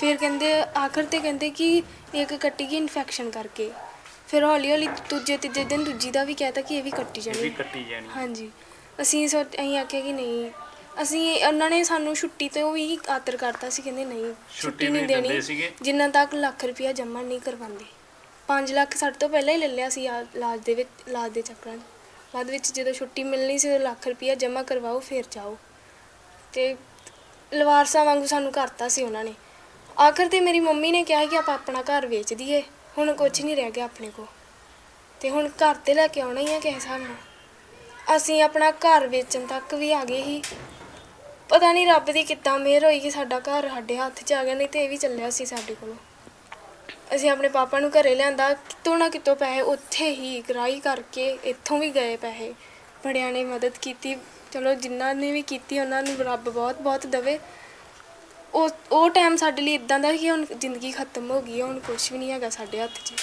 S3: ਫਿਰ ਕਹਿੰਦੇ ਆਖਰ ਤੇ ਕਹਿੰਦੇ ਕਿ ਇੱਕ ਕੱਟੀ ਗਈ ਇਨਫੈਕਸ਼ਨ ਕਰਕੇ। ਫਿਰ ਹੌਲੀ ਹੌਲੀ ਦੂਜੇ ਤੀਜੇ ਦਿਨ ਦੂਜੀ ਦਾ ਵੀ ਕਹਿਤਾ ਕਿ ਇਹ ਵੀ ਕੱਟੀ
S1: ਇਹ ਵੀ
S3: ਜਾਣੀ
S1: ਕੱਟੀ ਜਾਣੀ।
S3: ਹਾਂਜੀ। ਅਸੀਂ ਸੋਚ ਅਸੀਂ ਆਖਿਆ ਕਿ ਨਹੀਂ ਅਸੀਂ ਉਹਨਾਂ ਨੇ ਸਾਨੂੰ ਛੁੱਟੀ ਤੋਂ ਵੀ ਆਤਰ ਕਰਤਾ ਸੀ ਕਹਿੰਦੇ ਨਹੀਂ
S1: ਛੁੱਟੀ ਨਹੀਂ ਦਿੰਦੇ ਸੀਗੇ।
S3: ਜਿੰਨਾ ਤੱਕ ਲੱਖ ਰੁਪਇਆ ਜਮ੍ਹਾਂ ਨਹੀਂ ਕਰਵਾਉਂਦੇ। 5 ਲੱਖ ਸਾਡੇ ਤੋਂ ਪਹਿਲਾਂ ਹੀ ਲੈ ਲਿਆ ਸੀ ਆ- ਇਲਾਜ ਦੇ ਵਿੱਚ ਇਲਾਜ ਦੇ ਚੱਕਰਾਂ 'ਚ। ਬਾਅਦ ਵਿੱਚ ਜਦੋਂ ਛੁੱਟੀ ਮਿਲਣੀ ਸੀ ਉਦੋਂ ਲੱਖ ਰੁਪਇਆ ਜਮ੍ਹਾਂ ਕਰਵਾਓ ਫਿਰ ਜਾਓ। ਤੇ ਲਵਾਰਸਾਂ ਵਾਂਗੂ ਸਾਨੂੰ ਕਰਤਾ ਸੀ ਉਹਨਾਂ ਨੇ। ਆਖਰ ਤੇ ਮੇਰੀ ਮੰਮੀ ਨੇ ਕਿਹਾ ਕਿ ਆਪਾਂ ਆਪਣਾ ਘਰ ਵੇਚ ਦਈਏ। ਹੁਣ ਕੁਝ ਨਹੀਂ ਰਹਿ ਗਿਆ ਆਪਣੇ ਕੋਲ। ਤੇ ਹੁਣ ਘਰ ਤੇ ਲੈ ਕੇ ਆਉਣਾ ਹੀ ਆ ਕਿਸੇ ਹਿਸਾਬ ਨਾਲ। ਅਸੀਂ ਆਪਣਾ ਘਰ ਵੇਚਣ ਤੱਕ ਵੀ ਆ ਗਏ ਸੀ। ਪਤਾ ਨਹੀਂ ਰੱਬ ਦੀ ਕਿੱਦਾਂ ਮਿਹਰ ਹੋਈ ਕਿ ਸਾਡਾ ਘਰ ਸਾਡੇ ਹੱਥ 'ਚ ਆ ਗਿਆ, ਨਹੀਂ ਤੇ ਇਹ ਵੀ ਚੱਲਿਆ ਸੀ ਸਾਡੇ ਕੋਲੋਂ। ਅਸੀਂ ਆਪਣੇ ਪਾਪਾ ਨੂੰ ਘਰੇ ਲਿਆਂਦਾ, ਕਿਤੋਂ ਨਾ ਕਿਤੋਂ ਪੈਸੇ ਉੱਥੇ ਹੀ ਗਰਾਈ ਕਰਕੇ ਇੱਥੋਂ ਵੀ ਗਏ ਪੈਸੇ। ਬੜਿਆਂ ਨੇ ਮਦਦ ਕੀਤੀ। ਚਲੋ ਜਿਨ੍ਹਾਂ ਨੇ ਵੀ ਕੀਤੀ, ਉਹਨਾਂ ਨੂੰ ਰੱਬ ਬਹੁਤ ਬਹੁਤ ਦਵੇ। ਉਹ ਉਹ ਟਾਈਮ ਸਾਡੇ ਲਈ ਇਦਾਂ ਦਾ ਕਿ ਹੁਣ ਜ਼ਿੰਦਗੀ ਖਤਮ ਹੋ ਗਈ ਹੈ, ਹੁਣ ਕੁਝ ਵੀ ਨਹੀਂ ਹੈਗਾ ਸਾਡੇ ਹੱਥ 'ਚ।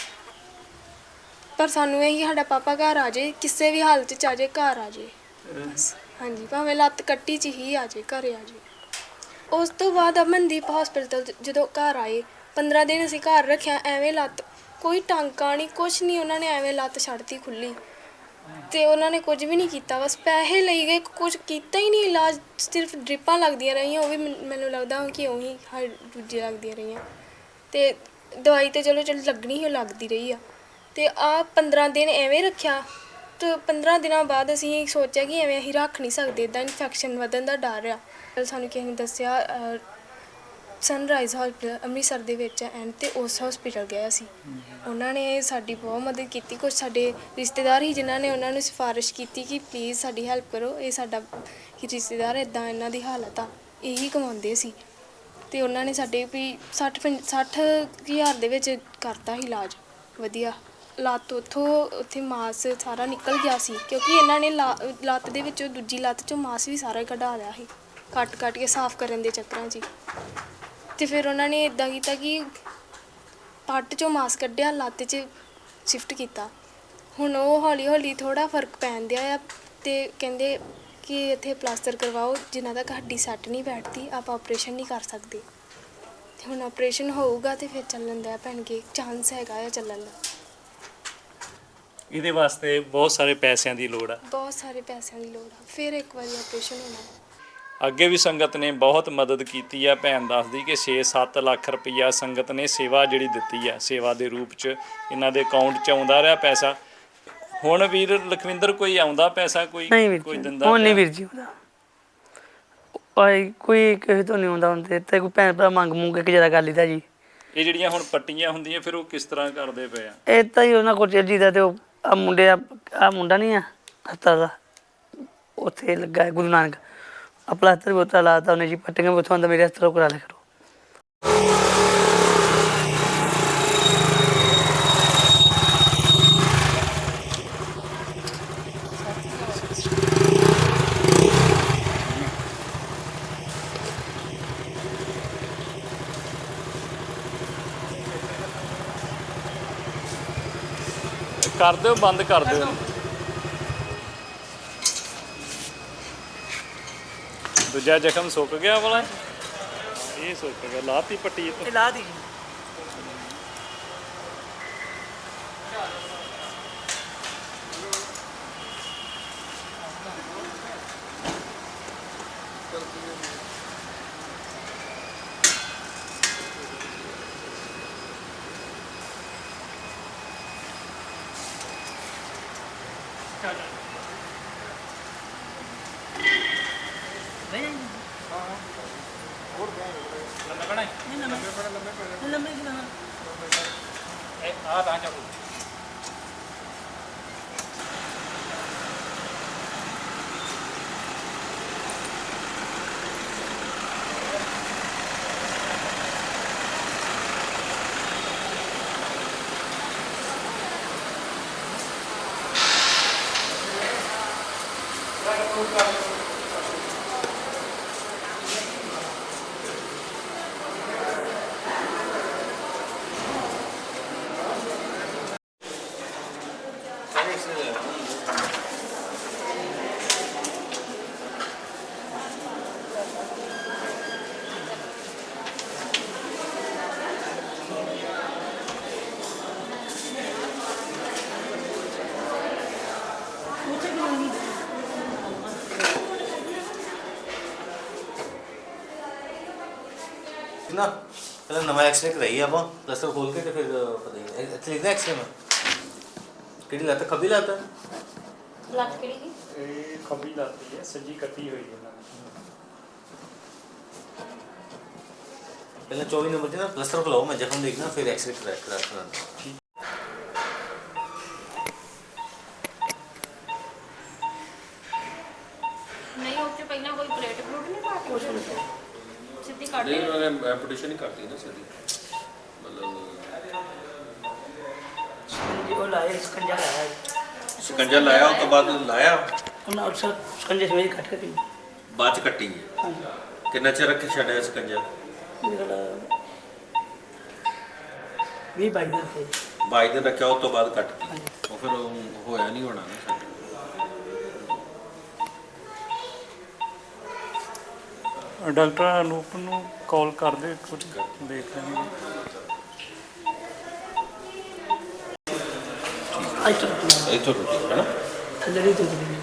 S3: ਪਰ ਸਾਨੂੰ ਇਹ ਕਿ ਸਾਡਾ ਪਾਪਾ ਘਰ ਆ ਜਾਏ, ਕਿਸੇ ਵੀ ਹਾਲਤ 'ਚ ਆ ਜਾਏ, ਘਰ ਆ ਜਾਏ। ਬਸ ਹਾਂਜੀ, ਭਾਵੇਂ ਲੱਤ ਕੱਟੀ 'ਚ ਹੀ ਆ ਜੇ ਘਰੇ ਆ ਜਾਏ। ਉਸ ਤੋਂ ਬਾਅਦ ਅਮਨਦੀਪ ਹਸਪੀਟਲ ਜਦੋਂ ਘਰ ਆਏ 15 ਦਿਨ ਅਸੀਂ ਘਰ ਰੱਖਿਆ, ਐਵੇਂ ਲੱਤ, ਕੋਈ ਟਾਂਕਾ ਨਹੀਂ ਕੁਝ ਨਹੀਂ, ਉਹਨਾਂ ਨੇ ਐਵੇਂ ਲੱਤ ਛੱਡਤੀ ਖੁੱਲੀ ਤੇ ਉਹਨਾਂ ਨੇ ਕੁਝ ਵੀ ਨਹੀਂ ਕੀਤਾ, ਬਸ ਪੈਸੇ ਲਈ ਗਏ, ਕੁਝ ਕੀਤਾ ਹੀ ਨਹੀਂ, ਇਲਾਜ ਸਿਰਫ ਡ੍ਰਿਪਾਂ ਲੱਗਦੀਆਂ ਰਹੀਆਂ, ਉਹ ਵੀ ਮੈਨੂੰ ਲੱਗਦਾ ਕਿ ਉਹੀ ਹਰ ਦੂਜੇ ਲੱਗਦੀਆਂ ਰਹੀਆਂ। ਤੇ ਦਵਾਈ ਤੇ ਚਲੋ, ਚਲ, ਲੱਗਣੀ ਹੀ ਲੱਗਦੀ ਰਹੀ ਆ। ਤੇ ਆ 15 ਦਿਨ ਐਵੇਂ ਰੱਖਿਆ ਤੇ 15 ਦਿਨਾਂ ਬਾਅਦ ਅਸੀਂ ਸੋਚਿਆ ਕਿ ਐਵੇਂ ਅਸੀਂ ਰੱਖ ਨਹੀਂ ਸਕਦੇ ਇਦਾਂ ਇਨਫੈਕਸ਼ਨ ਵਧਣ ਦਾ ਡਰ ਆ। ਫਿਰ ਸਾਨੂੰ ਕਿਸੇ ਨੇ ਦੱਸਿਆ ਸਨਰਾਈਜ਼ ਹਸਪੀਟਲ ਅੰਮ੍ਰਿਤਸਰ ਦੇ ਵਿੱਚ ਐਂਡ ਤੇ ਉਸ ਹਸਪੀਟਲ ਗਿਆ ਸੀ। ਉਹਨਾਂ ਨੇ ਸਾਡੀ ਬਹੁਤ ਮਦਦ ਕੀਤੀ ਕੁਝ ਸਾਡੇ ਰਿਸ਼ਤੇਦਾਰ ਹੀ ਜਿਨ੍ਹਾਂ ਨੇ ਉਹਨਾਂ ਨੂੰ ਸਿਫਾਰਿਸ਼ ਕੀਤੀ ਕਿ ਪਲੀਜ਼ ਸਾਡੀ ਹੈਲਪ ਕਰੋ, ਇਹ ਸਾਡਾ ਕਿ ਰਿਸ਼ਤੇਦਾਰ ਇਦਾਂ ਇਹਨਾਂ ਦੀ ਹਾਲਤ ਆ, ਇਹੀ ਕਮਾਉਂਦੇ ਸੀ। ਤੇ ਉਹਨਾਂ ਨੇ ਸਾਡੇ ਵੀ 60 60 ਹਜ਼ਾਰ ਦੇ ਵਿੱਚ ਕਰਤਾ ਸੀ ਇਲਾਜ, ਵਧੀਆ। ਲੱਤ ਉੱਥੋਂ, ਉੱਥੇ ਮਾਸ ਸਾਰਾ ਨਿਕਲ ਗਿਆ ਸੀ, ਕਿਉਂਕਿ ਇਹਨਾਂ ਨੇ ਲਾ- ਲੱਤ ਦੇ ਵਿੱਚੋਂ ਦੂਜੀ ਲੱਤ ਚੋਂ ਮਾਸ ਵੀ ਸਾਰਾ ਹੀ ਕਢਾ ਲਿਆ ਸੀ ਕੱਟ ਕੱਟ ਕੇ ਸਾਫ਼ ਕਰਨ ਦੇ ਚੱਕਰਾਂ 'ਚ ਹੀ। ਤੇ ਫਿਰ ਉਹਨਾਂ ਨੇ ਇਦਾਂ ਕੀਤਾ ਕਿ ਪੱਟ ਚੋਂ ਮਾਸ ਕੱਢਿਆ, ਲੱਤ 'ਚ ਸ਼ਿਫਟ ਕੀਤਾ। ਹੁਣ ਉਹ ਹੌਲੀ ਹੌਲੀ ਥੋੜਾ ਫ਼ਰਕ ਪੈਣ ਦਿਆ ਆ ਤੇ ਕਹਿੰਦੇ ਕਿ ਇੱਥੇ ਪਲਾਸਟਰ ਕਰਵਾਓ, ਜਿਨ੍ਹਾਂ ਤੱਕ ਹੱਡੀ ਸੱਟ ਨਹੀਂ ਬੈਠਦੀ, ਆਪਾਂ ਆਪਰੇਸ਼ਨ ਨਹੀਂ ਕਰ ਸਕਦੇ। ਤੇ ਹੁਣ ਆਪਰੇਸ਼ਨ ਹੋਊਗਾ ਤੇ ਫਿਰ ਚੱਲਣ ਦਾ ਪੈਣਗੇ ਚਾਂਸ ਹੈਗਾ ਆ ਚੱਲਣ ਦਾ।
S1: ਇਹਦੇ ਵਾਸਤੇ ਬਹੁਤ ਸਾਰੇ ਪੈਸਿਆਂ ਦੀ ਲੋੜ ਆ।
S3: ਬਹੁਤ ਸਾਰੇ ਪੈਸਿਆਂ ਦੀ ਲੋੜ ਆ। ਫਿਰ ਇੱਕ ਵਾਰੀ ਆਪਰੇਸ਼ਨ ਹੋਣਾ।
S1: ਅੱਗੇ ਵੀ ਸੰਗਤ ਨੇ ਬਹੁਤ ਮਦਦ ਕੀਤੀ ਆ ਭੈਣ ਦੱਸਦੀ ਕਿ 6-7 ਲੱਖ ਰੁਪਈਆ ਸੰਗਤ ਨੇ ਸੇਵਾ ਜਿਹੜੀ ਦਿੱਤੀ ਆ ਸੇਵਾ ਦੇ ਰੂਪ 'ਚ। ਇਹਨਾਂ ਦੇ ਅਕਾਊਂਟ 'ਚ ਆਉਂਦਾ ਰਿਹਾ ਪੈਸਾ। ਹੁਣ ਵੀਰ ਲਖਵਿੰਦਰ ਕੋਈ ਆਉਂਦਾ ਪੈਸਾ? ਕੋਈ
S2: ਨਹੀਂ ਵੀਰ
S1: ਕੋਈ
S2: ਜੀ
S1: ਦਿੰਦਾ
S2: ਉਹ ਨਹੀਂ? ਵੀਰ ਜੀ ਉਹਦਾ ਕੋਈ ਕੋਈ ਕਿਸੇ ਤੋਂ ਨਹੀਂ ਆਉਂਦਾ ਹੁੰਦੇ ਤੇ ਕੋਈ ਭੈਣ ਭਰਾ ਮੰਗ ਮੂੰਗ ਕੇ ਜ਼ਿਆਦਾ ਕਰ ਲਈਦਾ ਜੀ।
S1: ਇਹ ਜਿਹੜੀਆਂ ਹੁਣ ਪੱਟੀਆਂ ਹੁੰਦੀਆਂ ਫਿਰ ਉਹ ਕਿਸ ਤਰ੍ਹਾਂ ਕਰਦੇ ਪਏ ਆ?
S2: ਇਹ ਤਾਂ ਹੀ ਉਹਨਾਂ ਕੋਲ ਚੱਲ ਜੀਦਾ ਤੇ ਉਹ ਆ ਮੁੰਡੇ ਆ ਆਹ ਮੁੰਡਾ ਨਹੀਂ ਆ ਹਸਤਾ ਦਾ, ਉੱਥੇ ਲੱਗਾ ਹੈ ਗੁਰੂ ਨਾਨਕ। ਆ ਪਲਾਸਟਰ ਵੀ ਉੱਥੇ ਲਾਤਾ ਉਹਨੇ ਜੀ, ਪੱਟੀਆਂ ਵੀ ਉੱਥੋਂ ਆਂਦਾ ਮੇਰੇ ਹਸਤਰੋਂ ਕਰਾ ਲਿਆ ਕਰੋ।
S1: ਕਰ ਦਿਓ, ਬੰਦ ਕਰ ਦਿਓ। ਦੂਜਾ ਜ਼ਖਮ ਸੁੱਕ ਗਿਆ ਵਾਲਾ ਇਹ ਸੁੱਕ ਗਿਆ, ਲਾਤੀ ਪੱਟੀ ਇਹ
S2: ਲਾ ਦੀ
S1: ਆ ਤਾਂ ਚੱਲੋ
S4: ਨਾ ਪਹਿਲਾਂ ਨਵਾਂ ਐਕਸਰੇ ਕਰਾਈ ਆਪਾਂ ਪਲਸਟਰ ਖੋਲ ਕੇ ਤੇ ਫਿਰ ਪਤਾ ਨਹੀਂ ਇੱਥੇ ਲਿਖਦਾ ਮੈਂ। ਕਿਹੜੀ ਲੱਤ ਖੱਬੀ ਲੱਤ ਹੈ?
S3: ਲੱਤ ਕਿਹੜੀ ਸੀ
S1: ਇਹ ਖੱਬੀ ਲੱਗਦੀ ਹੈ ਸੱਜੀ ਕੱਟੀ ਹੋਈ ਹੈ
S4: ਪਹਿਲਾਂ 24 ਨੰਬਰ ਤੇ ਨਾ ਪਲਸਟਰ ਖਲਾਓ ਮੈਂ ਜ਼ਖਮ ਦੇਖਣਾ ਫਿਰ ਐਕਸਰੇ ਕਰਾ ਕਰਾ
S5: ਨਹੀਂ ਲਈ
S6: ਉਹਨਾਂ ਨੇ ਐਪਲੀਕੇਸ਼ਨ ਹੀ ਕਰਤੀ ਨਾ ਸਿੱਧੀ ਮਤਲਬ
S2: ਸਕੰਜੇ ਉਹ ਲਾਏ ਸਕੰਜਾ ਲਾਇਆ
S6: ਸਕੰਜਾ ਲਾਇਆ ਉਸ ਤੋਂ ਬਾਅਦ ਲਾਇਆ।
S2: ਉਹਨਾਂ ਉਸ ਸਕੰਜੇ ਸਵੇਰੇ ਕੱਟ ਕੇ
S6: ਬਾਅਦ ਚ ਕੱਟੀ ਹੈ। ਕਿੰਨਾ ਚਿਰ ਰੱਖ ਛੱਡਿਆ ਸਕੰਜਾ?
S2: ਮੇਰਾ ਵੀ ਬਾਈ
S6: ਦਿਨ ਰੱਖਿਆ ਉਸ ਤੋਂ ਬਾਅਦ
S2: ਹਾਂਜੀ।
S6: ਉਹ ਫਿਰ ਹੋਇਆ ਨਹੀਂ ਹੋਣਾ ਨਾ
S1: ਡਾਕਟਰ ਅਨੂਪ ਨੂੰ ਕਾਲ ਕਰ ਦੇ ਕੁਝ ਦੇਖ ਲੈਣਗੇ
S2: ਤੱਕ
S6: ਇੱਥੋਂ ਟੁੱਟੀ ਹੈ ਨਾ
S2: ਥੱਲੇ ਤੁਰਦੀ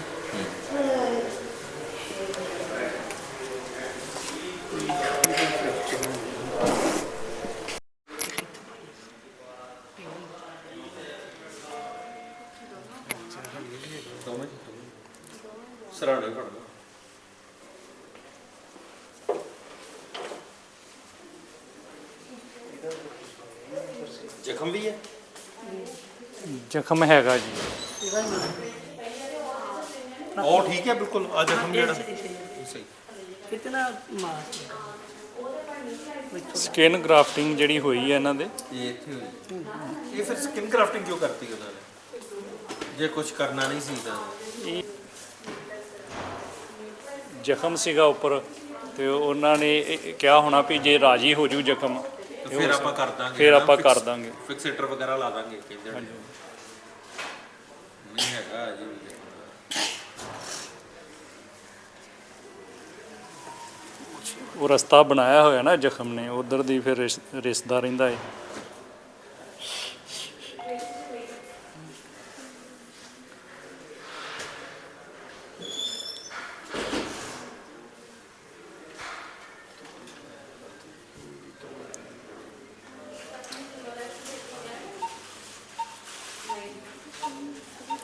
S6: ਦੋਵੇਂ ਸਰਾਣੇ ਫੜ ਲਓ ਜ਼ਖਮ ਵੀ ਹੈ
S1: ਜ਼ਖਮ ਹੈਗਾ ਜੀ।
S6: ਉਹ ਠੀਕ ਹੈ ਬਿਲਕੁਲ ਆ ਜ਼ਖਮ ਜਿਹੜਾ। ਸਹੀ
S2: ਕਿਤਨਾ ਮਾਸ
S1: ਸਕਿਨ ਗ੍ਰਾਫਟਿੰਗ ਜਿਹੜੀ ਹੋਈ ਹੈ ਇਹਨਾਂ ਦੇ।
S6: ਇਹ ਇੱਥੇ ਹੋਈ। ਇਹ ਫਿਰ ਸਕਿਨ ਕਰਾਫਟਿੰਗ ਕਿਉਂ ਕਰਤੀ ਉਹਨਾਂ ਨੇ? ਜੇ ਕੁਝ ਕਰਨਾ ਨਹੀਂ ਸੀ ਤਾਂ।
S1: ਜ਼ਖਮ ਸੀਗਾ ਉੱਪਰ ਤੇ ਉਹਨਾਂ ਨੇ ਕਿਹਾ ਹੋਣਾ ਵੀ ਜੇ ਰਾਜੀ ਹੋ ਜੂ ਜ਼ਖਮ
S6: ਫਿਰ ਆਪਾਂ ਕਰ ਦਾਂਗੇ
S1: ਫਿਰ ਆਪਾਂ ਕਰ ਦਾਂਗੇ।
S6: ਫਿਕਸੇਟਰ ਵਗੈਰਾ ਲਾ ਦਾਂਗੇ ਕਹਿੰਦੇ ਨਹੀਂ ਹੈਗਾ ਅਜੇ
S1: ਉਹ ਰਸਤਾ ਬਣਾਇਆ ਹੋਇਆ ਨਾ ਜ਼ਖਮ ਨੇ, ਉਧਰ ਦੀ ਫਿਰ ਰਿਸ- ਰਿਸਦਾ ਰਹਿੰਦਾ ਏ।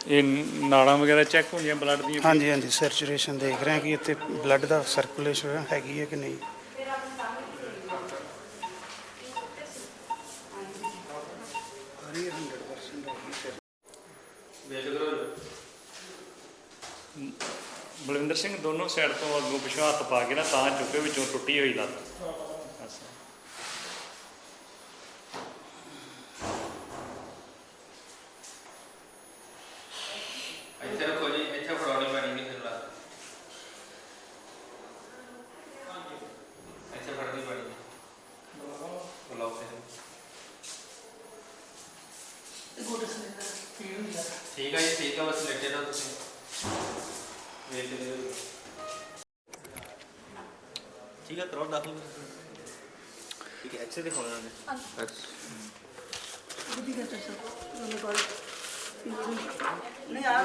S1: ਇਹ ਨਾੜਾਂ ਵਗੈਰਾ ਚੈੱਕ ਹੁੰਦੀਆਂ ਬਲੱਡ ਦੀਆਂ?
S7: ਹਾਂਜੀ ਹਾਂਜੀ ਸਰਚੂਰੇਸ਼ਨ ਦੇਖ ਰਹੇ ਹਾਂ ਕਿ ਇੱਥੇ ਬਲੱਡ ਦਾ ਸਰਕੂਲੇਸ਼ਨ ਹੈਗੀ ਹੈ ਕਿ ਨਹੀਂ?
S1: ਬਲਵਿੰਦਰ ਸਿੰਘ ਦੋਨੋਂ ਸਾਈਡ ਤੋਂ ਅੱਗੋਂ ਪਿਛੋਂ ਹੱਥ ਪਾ ਕੇ ਨਾ ਤਾਂ ਚੁੱਕੇ ਵਿੱਚੋਂ ਟੁੱਟੀ ਹੋਈ ਲੱਤ ਬਸ।
S6: ਇੱਥੇ ਰੱਖੋ ਜੀ ਇੱਥੇ ਫੜਾਉਣੀ ਪੈਣੀ ਨਹੀਂ ਫਿਰ ਲੱਗ ਇੱਥੇ ਫੜਨੀ ਪੈਣੀ ਬੁਲਾਓ ਫਿਰ ਠੀਕ ਹੈ ਜੀ ਠੀਕ ਹੈ ਬਸ ਲੈਟੇ ਰਹੋ ਤੁਸੀਂ ਵੇਖ ਲਿਓ
S4: ਠੀਕ ਹੈ ਕਰੋ ਦਾਖਲ ਠੀਕ ਹੈ ਐਕਸਰੇ ਦਿਖਾਉਣਾ ਨੇ
S2: ਨਹੀਂ ਆ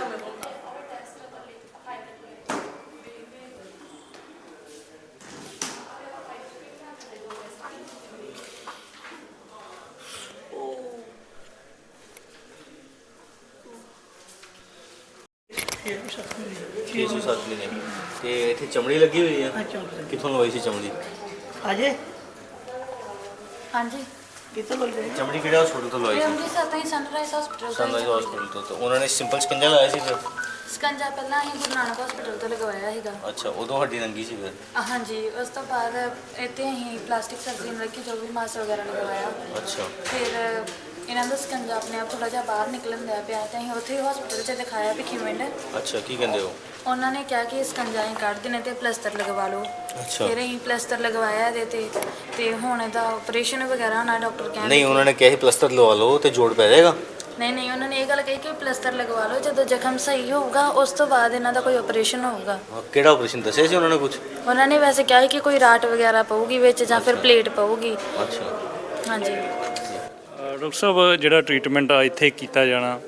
S4: ਛੇ ਸੌ ਸੱਤ ਮਹੀਨੇ ਤੇ ਇੱਥੇ ਚਮੜੀ ਲੱਗੀ ਹੋਈ
S2: ਅੱਛਾ
S4: ਕਿੱਥੋਂ ਲਵਾਈ ਸੀ ਚਮੜੀ?
S2: ਅਜੇ
S5: ਹਾਂਜੀ।
S2: ਕਿੱਥੇ ਬੋਲ ਰਹੇ
S4: ਚਮੜੀ ਕਿਹੜਾ ਹਸਪੀਟਲ ਤੋਂ ਲਵਾਈ
S5: ਇਹ
S4: ਸੀ?
S5: ਅੰਮ੍ਰਿਤਸਰ ਤੋਂ ਹੀ ਸਨਰਾਈਜ਼ ਹਸਪੀਟਲ ਤੋਂ
S4: ਸਨਰਾਈਜ਼ ਹਸਪੀਟਲ ਤੋਂ। ਤੇ ਉਹਨਾਂ ਨੇ ਸਿੰਪਲ ਸਕੰਜਾ ਲਾਇਆ ਸੀ ਫਿਰ?
S5: ਸਕੰਜਾ ਪਹਿਲਾਂ ਹੀ ਗੁਰੂ ਨਾਨਕ ਹਸਪੀਟਲ ਤੋਂ ਲਗਵਾਇਆ ਸੀਗਾ।
S4: ਅੱਛਾ ਉਦੋਂ ਹੱਡੀ ਨੰਗੀ ਸੀ ਫਿਰ?
S5: ਅ, ਹਾਂਜੀ ਉਸ ਤੋਂ ਬਾਅਦ ਇੱਥੇ ਅਸੀਂ ਪਲਾਸਟਿਕ ਸਰਜਰੀ ਨਾਲ ਕਿ ਜੋ ਵੀ ਮਾਸ ਵਗੈਰਾ ਲਗਵਾਇਆ।
S4: ਅੱਛਾ।
S5: ਫਿਰ ਇਹਨਾਂ ਦਾ ਸਕੰਜਾ ਆਪਣੇ ਆਪ ਥੋੜਾ ਜਿਹਾ ਬਾਹਰ ਨਿਕਲਣ ਦਿਆ ਪਿਆ ਤੇ ਅਸੀਂ ਉੱਥੇ ਹਸਪੀਟਲ 'ਚ ਦਿਖਾਇਆ ਭਿੱਖੀਵਿੰਡ।
S4: ਅੱਛਾ ਕੀ ਕਹਿੰਦੇ ਹੋ?
S5: ਉਹਨਾਂ ਨੇ ਕਿਹਾ ਕਿ ਸਕੰਜਾ ਹੀ ਕੱਢ ਦੇਣੇ ਤੇ ਪਲਸਤਰ ਲਗਵਾ ਲਓ।
S4: ਅੱਛਾ।
S5: ਫਿਰ ਅਸੀਂ ਪਲਸਤਰ ਲਗਵਾਇਆ ਇਹਦੇ ਤੇ ਤੇ ਹੁਣ ਇਹਦਾ ਆਪਰੇਸ਼ਨ ਵਗੈਰਾ ਹੋਣਾ ਡਾਕਟਰ ਕਹਿੰਦੇ
S4: ਨਹੀਂ ਉਹਨਾਂ ਨੇ ਕਿਹਾ ਸੀ ਪਲਸਟਰ ਲਵਾ ਲਓ ਤੇ ਜੋੜ ਪੈ ਜਾਏਗਾ।
S5: ਨਹੀਂ ਨਹੀਂ ਉਹਨਾਂ ਨੇ ਇਹ ਗੱਲ ਕਹੀ ਕਿ ਪਲਸਤਰ ਲਗਵਾ ਲਓ ਜਦੋਂ ਜ਼ਖਮ ਸਹੀ ਹੋਊਗਾ ਉਸ ਤੋਂ ਬਾਅਦ ਇਹਨਾਂ ਦਾ ਕੋਈ ਆਪਰੇਸ਼ਨ ਹੋਊਗਾ।
S4: ਹਾਂ, ਕਿਹੜਾ ਆਪਰੇਸ਼ਨ ਦੱਸਿਆ ਸੀ ਉਹਨਾਂ ਨੇ ਕੁਝ
S5: ਉਹਨਾਂ ਨੇ ਵੈਸੇ ਕਿਹਾ ਸੀ ਕਿ ਕੋਈ ਰਾਟ ਵਗੈਰਾ ਪਊਗੀ ਵਿੱਚ ਜਾਂ ਫਿਰ ਪਲੇਟ ਪਊਗੀ।
S4: ਅੱਛਾ।
S5: ਹਾਂਜੀ।
S1: ਡਾਕਟਰ ਸਾਹਿਬ ਜਿਹੜਾ ਟ੍ਰੀਟਮੈਂਟ ਆ ਇੱਥੇ ਕੀਤਾ ਜਾਣਾ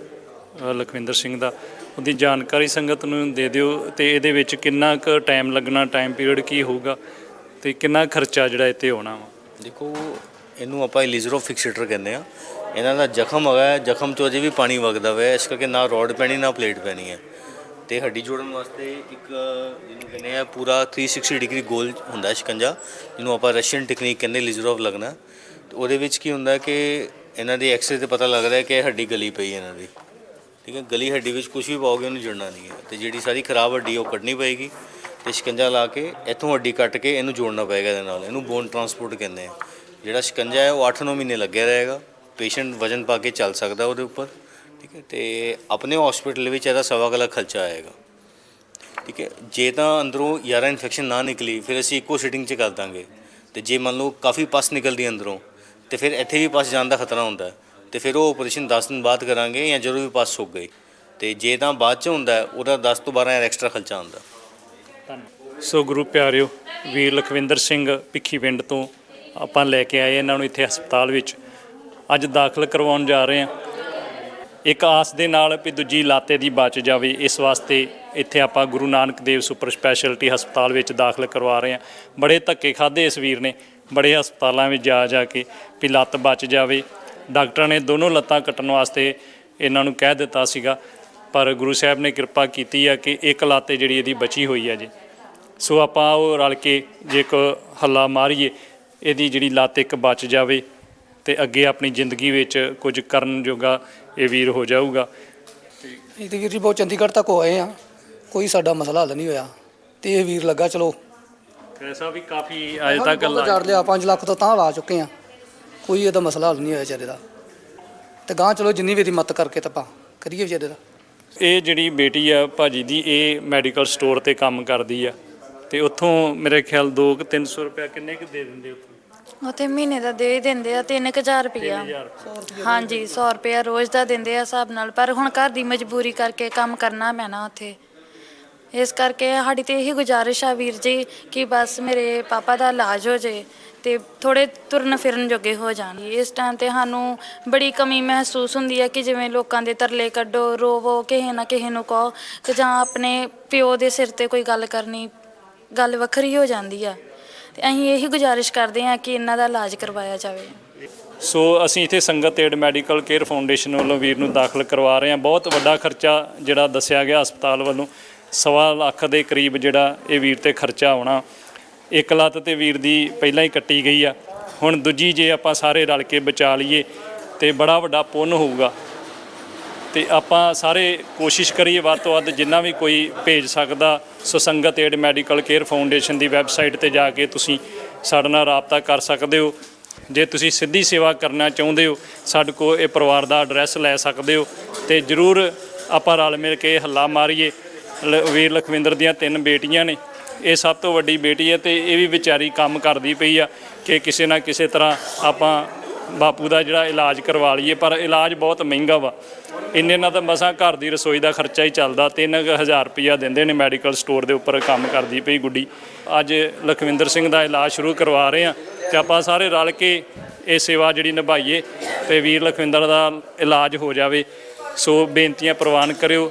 S1: ਲਖਵਿੰਦਰ ਸਿੰਘ ਦਾ। ਉਹਦੀ ਜਾਣਕਾਰੀ ਸੰਗਤ ਨੂੰ ਦੇ ਦਿਓ ਤੇ ਇਹਦੇ ਵਿੱਚ ਕਿੰਨਾ ਕੁ ਟਾਈਮ ਲੱਗਣਾ ਟਾਈਮ ਪੀਰੀਅਡ ਕੀ ਹੋਊਗਾ ਤੇ ਕਿੰਨਾ ਖਰਚਾ ਜਿਹੜਾ ਇੱਥੇ ਆਉਣਾ ਵਾ?
S4: ਦੇਖੋ, ਇਹਨੂੰ ਆਪਾਂ ਇਲੀਜ਼ਰੋ ਫਿਕਸੇਟਰ ਕਹਿੰਦੇ ਆ ਇਹਨਾਂ ਦਾ ਜ਼ਖਮ ਹੈਗਾ ਜ਼ਖਮ ਤੋਂ ਅਜੇ ਵੀ ਪਾਣੀ ਵਗਦਾ ਹੋਇਆ ਇਸ ਕਰਕੇ ਨਾ ਰੋਡ ਪੈਣੀ, ਨਾ ਪਲੇਟ ਪੈਣੀ ਹੈ। ਤੇ ਹੱਡੀ ਜੋੜਨ ਵਾਸਤੇ ਇੱਕ, ਜਿਹਨੂੰ ਕਹਿੰਦੇ ਆ, ਪੂਰਾ 360 ਡਿਗਰੀ ਗੋਲ ਹੁੰਦਾ ਸ਼ਿਕੰਜਾ, ਜਿਹਨੂੰ ਆਪਾਂ ਰਸ਼ੀਅਨ ਟੈਕਨੀਕ ਕਹਿੰਦੇ ਲਿਜ਼ਰੋਵ ਲੱਗਣਾ ਤੇ ਉਹਦੇ ਵਿੱਚ ਕੀ ਹੁੰਦਾ ਕਿ ਇਹਨਾਂ ਦੀ ਐਕਸਰੇ ਤੇ ਪਤਾ ਲੱਗਦਾ ਕਿ ਇਹ ਹੱਡੀ ਗਲੀ ਪਈ ਹੈ ਇਹਨਾਂ ਦੀ। ਠੀਕ ਹੈ, ਗਲੀ ਹੱਡੀ ਵਿੱਚ ਕੁਝ ਵੀ ਪਾਓਗੇ, ਉਹਨੂੰ ਜੁੜਨਾ ਨਹੀਂ ਹੈ। ਤੇ ਜਿਹੜੀ ਸਾਰੀ ਖਰਾਬ ਹੱਡੀ ਉਹ ਕੱਢਣੀ ਪਏਗੀ ਤੇ ਸ਼ਿਕੰਜਾ ਲਾ ਕੇ ਇੱਥੋਂ ਹੱਡੀ ਕੱਟ ਕੇ ਇਹਨੂੰ ਜੋੜਨਾ ਪਏਗਾ ਇਹਦੇ ਨਾਲ। ਇਹਨੂੰ ਬੋਨ ਟਰਾਂਸਪੋਰਟ ਕਹਿੰਦੇ ਆ। ਜਿਹੜਾ ਸ਼ਿਕੰਜਾ ਹੈ, ਉਹ 8-9 ਮਹੀਨੇ ਲੱਗਿਆ ਰਹੇਗਾ। ਪੇਸ਼ੈਂਟ ਵਜਨ ਪਾ ਕੇ ਚੱਲ ਸਕਦਾ ਉਹਦੇ ਉੱਪਰ। ਠੀਕ ਹੈ, ਤੇ ਆਪਣੇ ਹਸਪੀਟਲ ਵਿੱਚ ਇਹਦਾ ਸਵਾ ਗਲਾ ਖਰਚਾ ਆਏਗਾ। ਠੀਕ ਹੈ, ਜੇ ਤਾਂ ਅੰਦਰੋਂ ਯਾਰਾ ਇਨਫੈਕਸ਼ਨ ਨਾ ਨਿਕਲੀ, ਫਿਰ ਅਸੀਂ ਇੱਕੋ ਸਿਟਿੰਗ 'ਚ ਕਰ ਦਾਂਗੇ। ਤੇ ਜੇ ਮੰਨ ਲਓ ਕਾਫੀ ਪਸ ਨਿਕਲਦੀ ਅੰਦਰੋਂ, ਤੇ ਫਿਰ ਇੱਥੇ ਵੀ ਪਸ ਜਾਣ ਦਾ ਖਤਰਾ ਹੁੰਦਾ ਹੈ। ਤੇ ਫਿਰ ਉਹ ਆਪਰੇਸ਼ਨ 10 ਦਿਨ ਬਾਅਦ ਕਰਾਂਗੇ ਜਾਂ ਜਦੋਂ ਵੀ ਪਾਸ ਹੋ ਗਏ। ਤੇ ਜੇ ਤਾਂ ਬਾਅਦ 'ਚ ਹੁੰਦਾ, ਉਹਦਾ 10 ਤੋਂ 12 ਹਜ਼ਾਰ ਐਕਸਟਰਾ ਖਰਚਾ ਆਉਂਦਾ।
S1: ਸੋ ਗੁਰੂ ਪਿਆਰਿਓ, ਵੀਰ ਲਖਵਿੰਦਰ ਸਿੰਘ ਭਿੱਖੀ ਪਿੰਡ ਤੋਂ ਆਪਾਂ ਲੈ ਕੇ ਆਏ ਇਹਨਾਂ ਨੂੰ ਇੱਥੇ ਹਸਪਤਾਲ ਵਿੱਚ। ਅੱਜ ਦਾਖਲ ਕਰਵਾਉਣ ਜਾ ਰਹੇ ਹਾਂ। ਇੱਕ ਆਸ ਦੇ ਨਾਲ ਵੀ ਦੂਜੀ ਲਾਤੇ ਦੀ ਬਚ ਜਾਵੇ, ਇਸ ਵਾਸਤੇ ਇੱਥੇ ਆਪਾਂ ਗੁਰੂ ਨਾਨਕ ਦੇਵ ਸੁਪਰ ਸਪੈਸ਼ਲਿਟੀ ਹਸਪਤਾਲ ਵਿੱਚ ਦਾਖਲ ਕਰਵਾ ਰਹੇ ਹਾਂ। ਬੜੇ ਧੱਕੇ ਖਾਦੇ ਇਸ ਵੀਰ ਨੇ, ਬੜੇ ਹਸਪਤਾਲਾਂ ਵਿੱਚ ਜਾ ਜਾ ਕੇ ਵੀ ਲੱਤ ਬਚ ਜਾਵੇ। ਡਾਕਟਰਾਂ ਨੇ ਦੋਨੋਂ ਲੱਤਾਂ ਕੱਟਣ ਵਾਸਤੇ ਇਹਨਾਂ ਨੂੰ ਕਹਿ ਦਿੱਤਾ ਸੀਗਾ ਪਰ ਗੁਰੂ ਸਾਹਿਬ ਨੇ ਕਿਰਪਾ ਕੀਤੀ ਆ ਕਿ ਇੱਕ ਲੱਤ ਜਿਹੜੀ ਇਹਦੀ ਬਚੀ ਹੋਈ ਹੈ ਜੀ। ਸੋ ਆਪਾਂ ਉਹ ਰਲ ਕੇ ਜੇ ਇੱਕ ਹੱਲਾ ਮਾਰੀਏ ਇਹਦੀ ਜਿਹੜੀ ਲੱਤ ਇੱਕ ਬਚ ਜਾਵੇ ਤੇ ਅੱਗੇ ਆਪਣੀ ਜ਼ਿੰਦਗੀ ਵਿੱਚ ਕੁਝ ਕਰਨ ਜੋਗਾ ਇਹ ਵੀਰ ਹੋ ਜਾਊਗਾ।
S8: ਇਹ ਤੇ ਵੀਰ ਜੀ ਬਹੁਤ ਚੰਡੀਗੜ੍ਹ ਤੱਕ ਹੋਏ ਆ। ਕੋਈ ਸਾਡਾ ਮਸਲਾ ਹੱਲ ਨਹੀਂ ਹੋਇਆ। ਤੇ ਇਹ ਵੀਰ ਲੱਗਾ ਚਲੋ।
S1: ਪੈਸਾ ਵੀ ਕਾਫੀ ਅਜੇ ਤੱਕ
S8: ਝਾੜ ਲਿਆ 5 ਲੱਖ ਤੋਂ ਤਾਂ ਲਾ ਚੁੱਕੇ ਆ। ਕੋਈ ਇਹਦਾ ਮਸਲਾ ਹੱਲ ਨਹੀਂ ਹੋਇਆ ਵਿਚਾਰੇ ਦਾ। ਤੇ ਗਾਂ ਚਲੋ ਜਿੰਨੀ ਵੀ ਇਹਦੀ ਮਦਦ ਕਰਕੇ ਤਾਂ ਆਪਾਂ ਕਰੀਏ ਵਿਚਾਰੇ ਦਾ।
S1: ਇਹ ਜਿਹੜੀ ਬੇਟੀ ਆ ਭਾਜੀ ਦੀ ਇਹ ਮੈਡੀਕਲ ਸਟੋਰ ਤੇ ਕੰਮ ਕਰਦੀ ਆ। ਤੇ ਉੱਥੋਂ ਮੇਰੇ ਖਿਆਲ 2 ਕਿ 300 ਰੁਪਏ ਕਿੰਨੇ ਕੁ ਦੇ ਦਿੰਦੇ ਉੱਥੋਂ?
S5: ਉੱਥੇ ਮਹੀਨੇ ਦਾ ਦੇ ਹੀ ਦਿੰਦੇ ਆ 3000 ਰੁਪਇਆ। ਹਾਂਜੀ 100 ਰੁਪਇਆ ਰੋਜ਼ ਦਾ ਦਿੰਦੇ ਆ ਹਿਸਾਬ ਨਾਲ। ਪਰ ਹੁਣ ਘਰ ਦੀ ਮਜਬੂਰੀ ਕਰਕੇ ਕੰਮ ਕਰਨਾ ਪੈਣਾ ਉੱਥੇ। ਇਸ ਕਰਕੇ ਸਾਡੀ ਤੇ ਇਹੀ ਗੁਜ਼ਾਰਿਸ਼ ਆ ਵੀਰ ਜੀ ਕਿ ਬਸ ਮੇਰੇ ਪਾਪਾ ਦਾ ਇਲਾਜ ਹੋ ਜੇ ਤੇ ਥੋੜੇ ਤੁਰਨ ਫਿਰਨ ਜੋਗੇ ਹੋ ਜਾਣ। ਇਸ ਟਾਈਮ ਤੇ ਸਾਨੂੰ ਬੜੀ ਕਮੀ ਮਹਿਸੂਸ ਹੁੰਦੀ ਹੈ ਕਿ ਜਿਵੇਂ ਲੋਕਾਂ ਦੇ ਤਰਲੇ ਕੱਢੋ, ਰੋਵੋ, ਕਿਸੇ ਨਾ ਕਿਸੇ ਨੂੰ ਕਹੋ ਤੇ ਜਾਂ ਆਪਣੇ ਪਿਓ ਦੇ ਸਿਰ ਤੇ ਕੋਈ ਗੱਲ ਕਰਨੀ, ਗੱਲ ਵੱਖਰੀ ਹੋ ਜਾਂਦੀ ਆ। ਤੇ ਅਸੀਂ ਇਹੀ ਗੁਜ਼ਾਰਿਸ਼ ਕਰਦੇ ਹਾਂ ਕਿ ਇਹਨਾਂ ਦਾ ਇਲਾਜ ਕਰਵਾਇਆ ਜਾਵੇ।
S1: ਸੋ ਅਸੀਂ ਇੱਥੇ ਸੰਗਤ ਏਡ ਮੈਡੀਕਲ ਕੇਅਰ ਫਾਊਂਡੇਸ਼ਨ ਵੱਲੋਂ ਵੀਰ ਨੂੰ ਦਾਖਲ ਕਰਵਾ ਰਹੇ ਹਾਂ। ਬਹੁਤ ਵੱਡਾ ਖਰਚਾ ਜਿਹੜਾ ਦੱਸਿਆ ਗਿਆ ਹਸਪਤਾਲ ਵੱਲੋਂ। ਸਵਾ ਲੱਖ ਦੇ ਕਰੀਬ ਜਿਹੜਾ ਇਹ ਵੀਰ ਤੇ ਖਰਚਾ ਆਉਣਾ, ਇੱਕ ਲੱਤ ਤੇ ਵੀਰ ਦੀ ਪਹਿਲਾਂ ਹੀ ਕੱਟੀ ਗਈ ਆ। ਹੁਣ ਦੂਜੀ ਜੇ ਆਪਾਂ ਸਾਰੇ ਰਲ ਕੇ ਬਚਾ ਲਈਏ ਤੇ ਬੜਾ ਵੱਡਾ ਪੁੰਨ ਹੋਊਗਾ। ਤੇ ਆਪਾਂ ਸਾਰੇ ਕੋਸ਼ਿਸ਼ ਕਰੀਏ ਵੱਧ ਤੋਂ ਵੱਧ ਜਿੰਨਾ ਵੀ ਕੋਈ ਭੇਜ ਸਕਦਾ, Susangat Aid Medical Care Foundation ਦੀ ਵੈਬਸਾਈਟ ਤੇ ਜਾ ਕੇ ਤੁਸੀਂ ਸਾਡੇ ਨਾਲ ਰਾਬਤਾ ਕਰ ਸਕਦੇ ਹੋ। ਜੇ ਤੁਸੀਂ ਸਿੱਧੀ ਸੇਵਾ ਕਰਨਾ ਚਾਹੁੰਦੇ ਹੋ, ਸਾਡੇ ਕੋਲ ਇਹ ਪਰਿਵਾਰ ਦਾ ਐਡਰੈਸ ਲੈ ਸਕਦੇ ਹੋ ਤੇ ਜਰੂਰ ਆਪਾਂ ਰਲ ਮਿਲ ਕੇ ਹੱਲਾ ਮਾਰੀਏ। ਵੀਰ ਲਖਵਿੰਦਰ ਦੀਆਂ ਤਿੰਨ ਬੇਟੀਆਂ ਨੇ। ਇਹ ਸਭ ਤੋਂ ਵੱਡੀ ਬੇਟੀ ਹੈ ਤੇ ਇਹ ਵੀ ਵਿਚਾਰੀ ਕੰਮ ਕਰਦੀ ਪਈ ਆ ਕਿ ਕਿਸੇ ਨਾ ਕਿਸੇ ਤਰ੍ਹਾਂ ਆਪਾਂ ਬਾਪੂ ਦਾ ਜਿਹੜਾ ਇਲਾਜ ਕਰਵਾ ਲਈਏ, ਪਰ ਇਲਾਜ ਬਹੁਤ ਮਹਿੰਗਾ ਵਾ। ਇੰਨੇ ਨਾਲ ਤਾਂ ਮਸਾਂ ਘਰ ਦੀ ਰਸੋਈ ਦਾ ਖਰਚਾ ਹੀ ਚੱਲਦਾ। 3000 ਰੁਪਈਆ ਦਿੰਦੇ ਨੇ ਮੈਡੀਕਲ ਸਟੋਰ ਦੇ ਉੱਪਰ ਕੰਮ ਕਰਦੀ ਪਈ ਗੁੱਡੀ। ਅੱਜ ਲਖਵਿੰਦਰ ਸਿੰਘ ਦਾ ਇਲਾਜ ਸ਼ੁਰੂ ਕਰਵਾ ਰਹੇ ਆ ਤੇ ਆਪਾਂ ਸਾਰੇ ਰਲ ਕੇ ਇਹ ਸੇਵਾ ਜਿਹੜੀ ਨਿਭਾਈਏ ਤੇ ਵੀਰ ਲਖਵਿੰਦਰ ਦਾ ਇਲਾਜ ਹੋ ਜਾਵੇ। ਸੋ ਬੇਨਤੀਆਂ ਪ੍ਰਵਾਨ ਕਰਿਓ।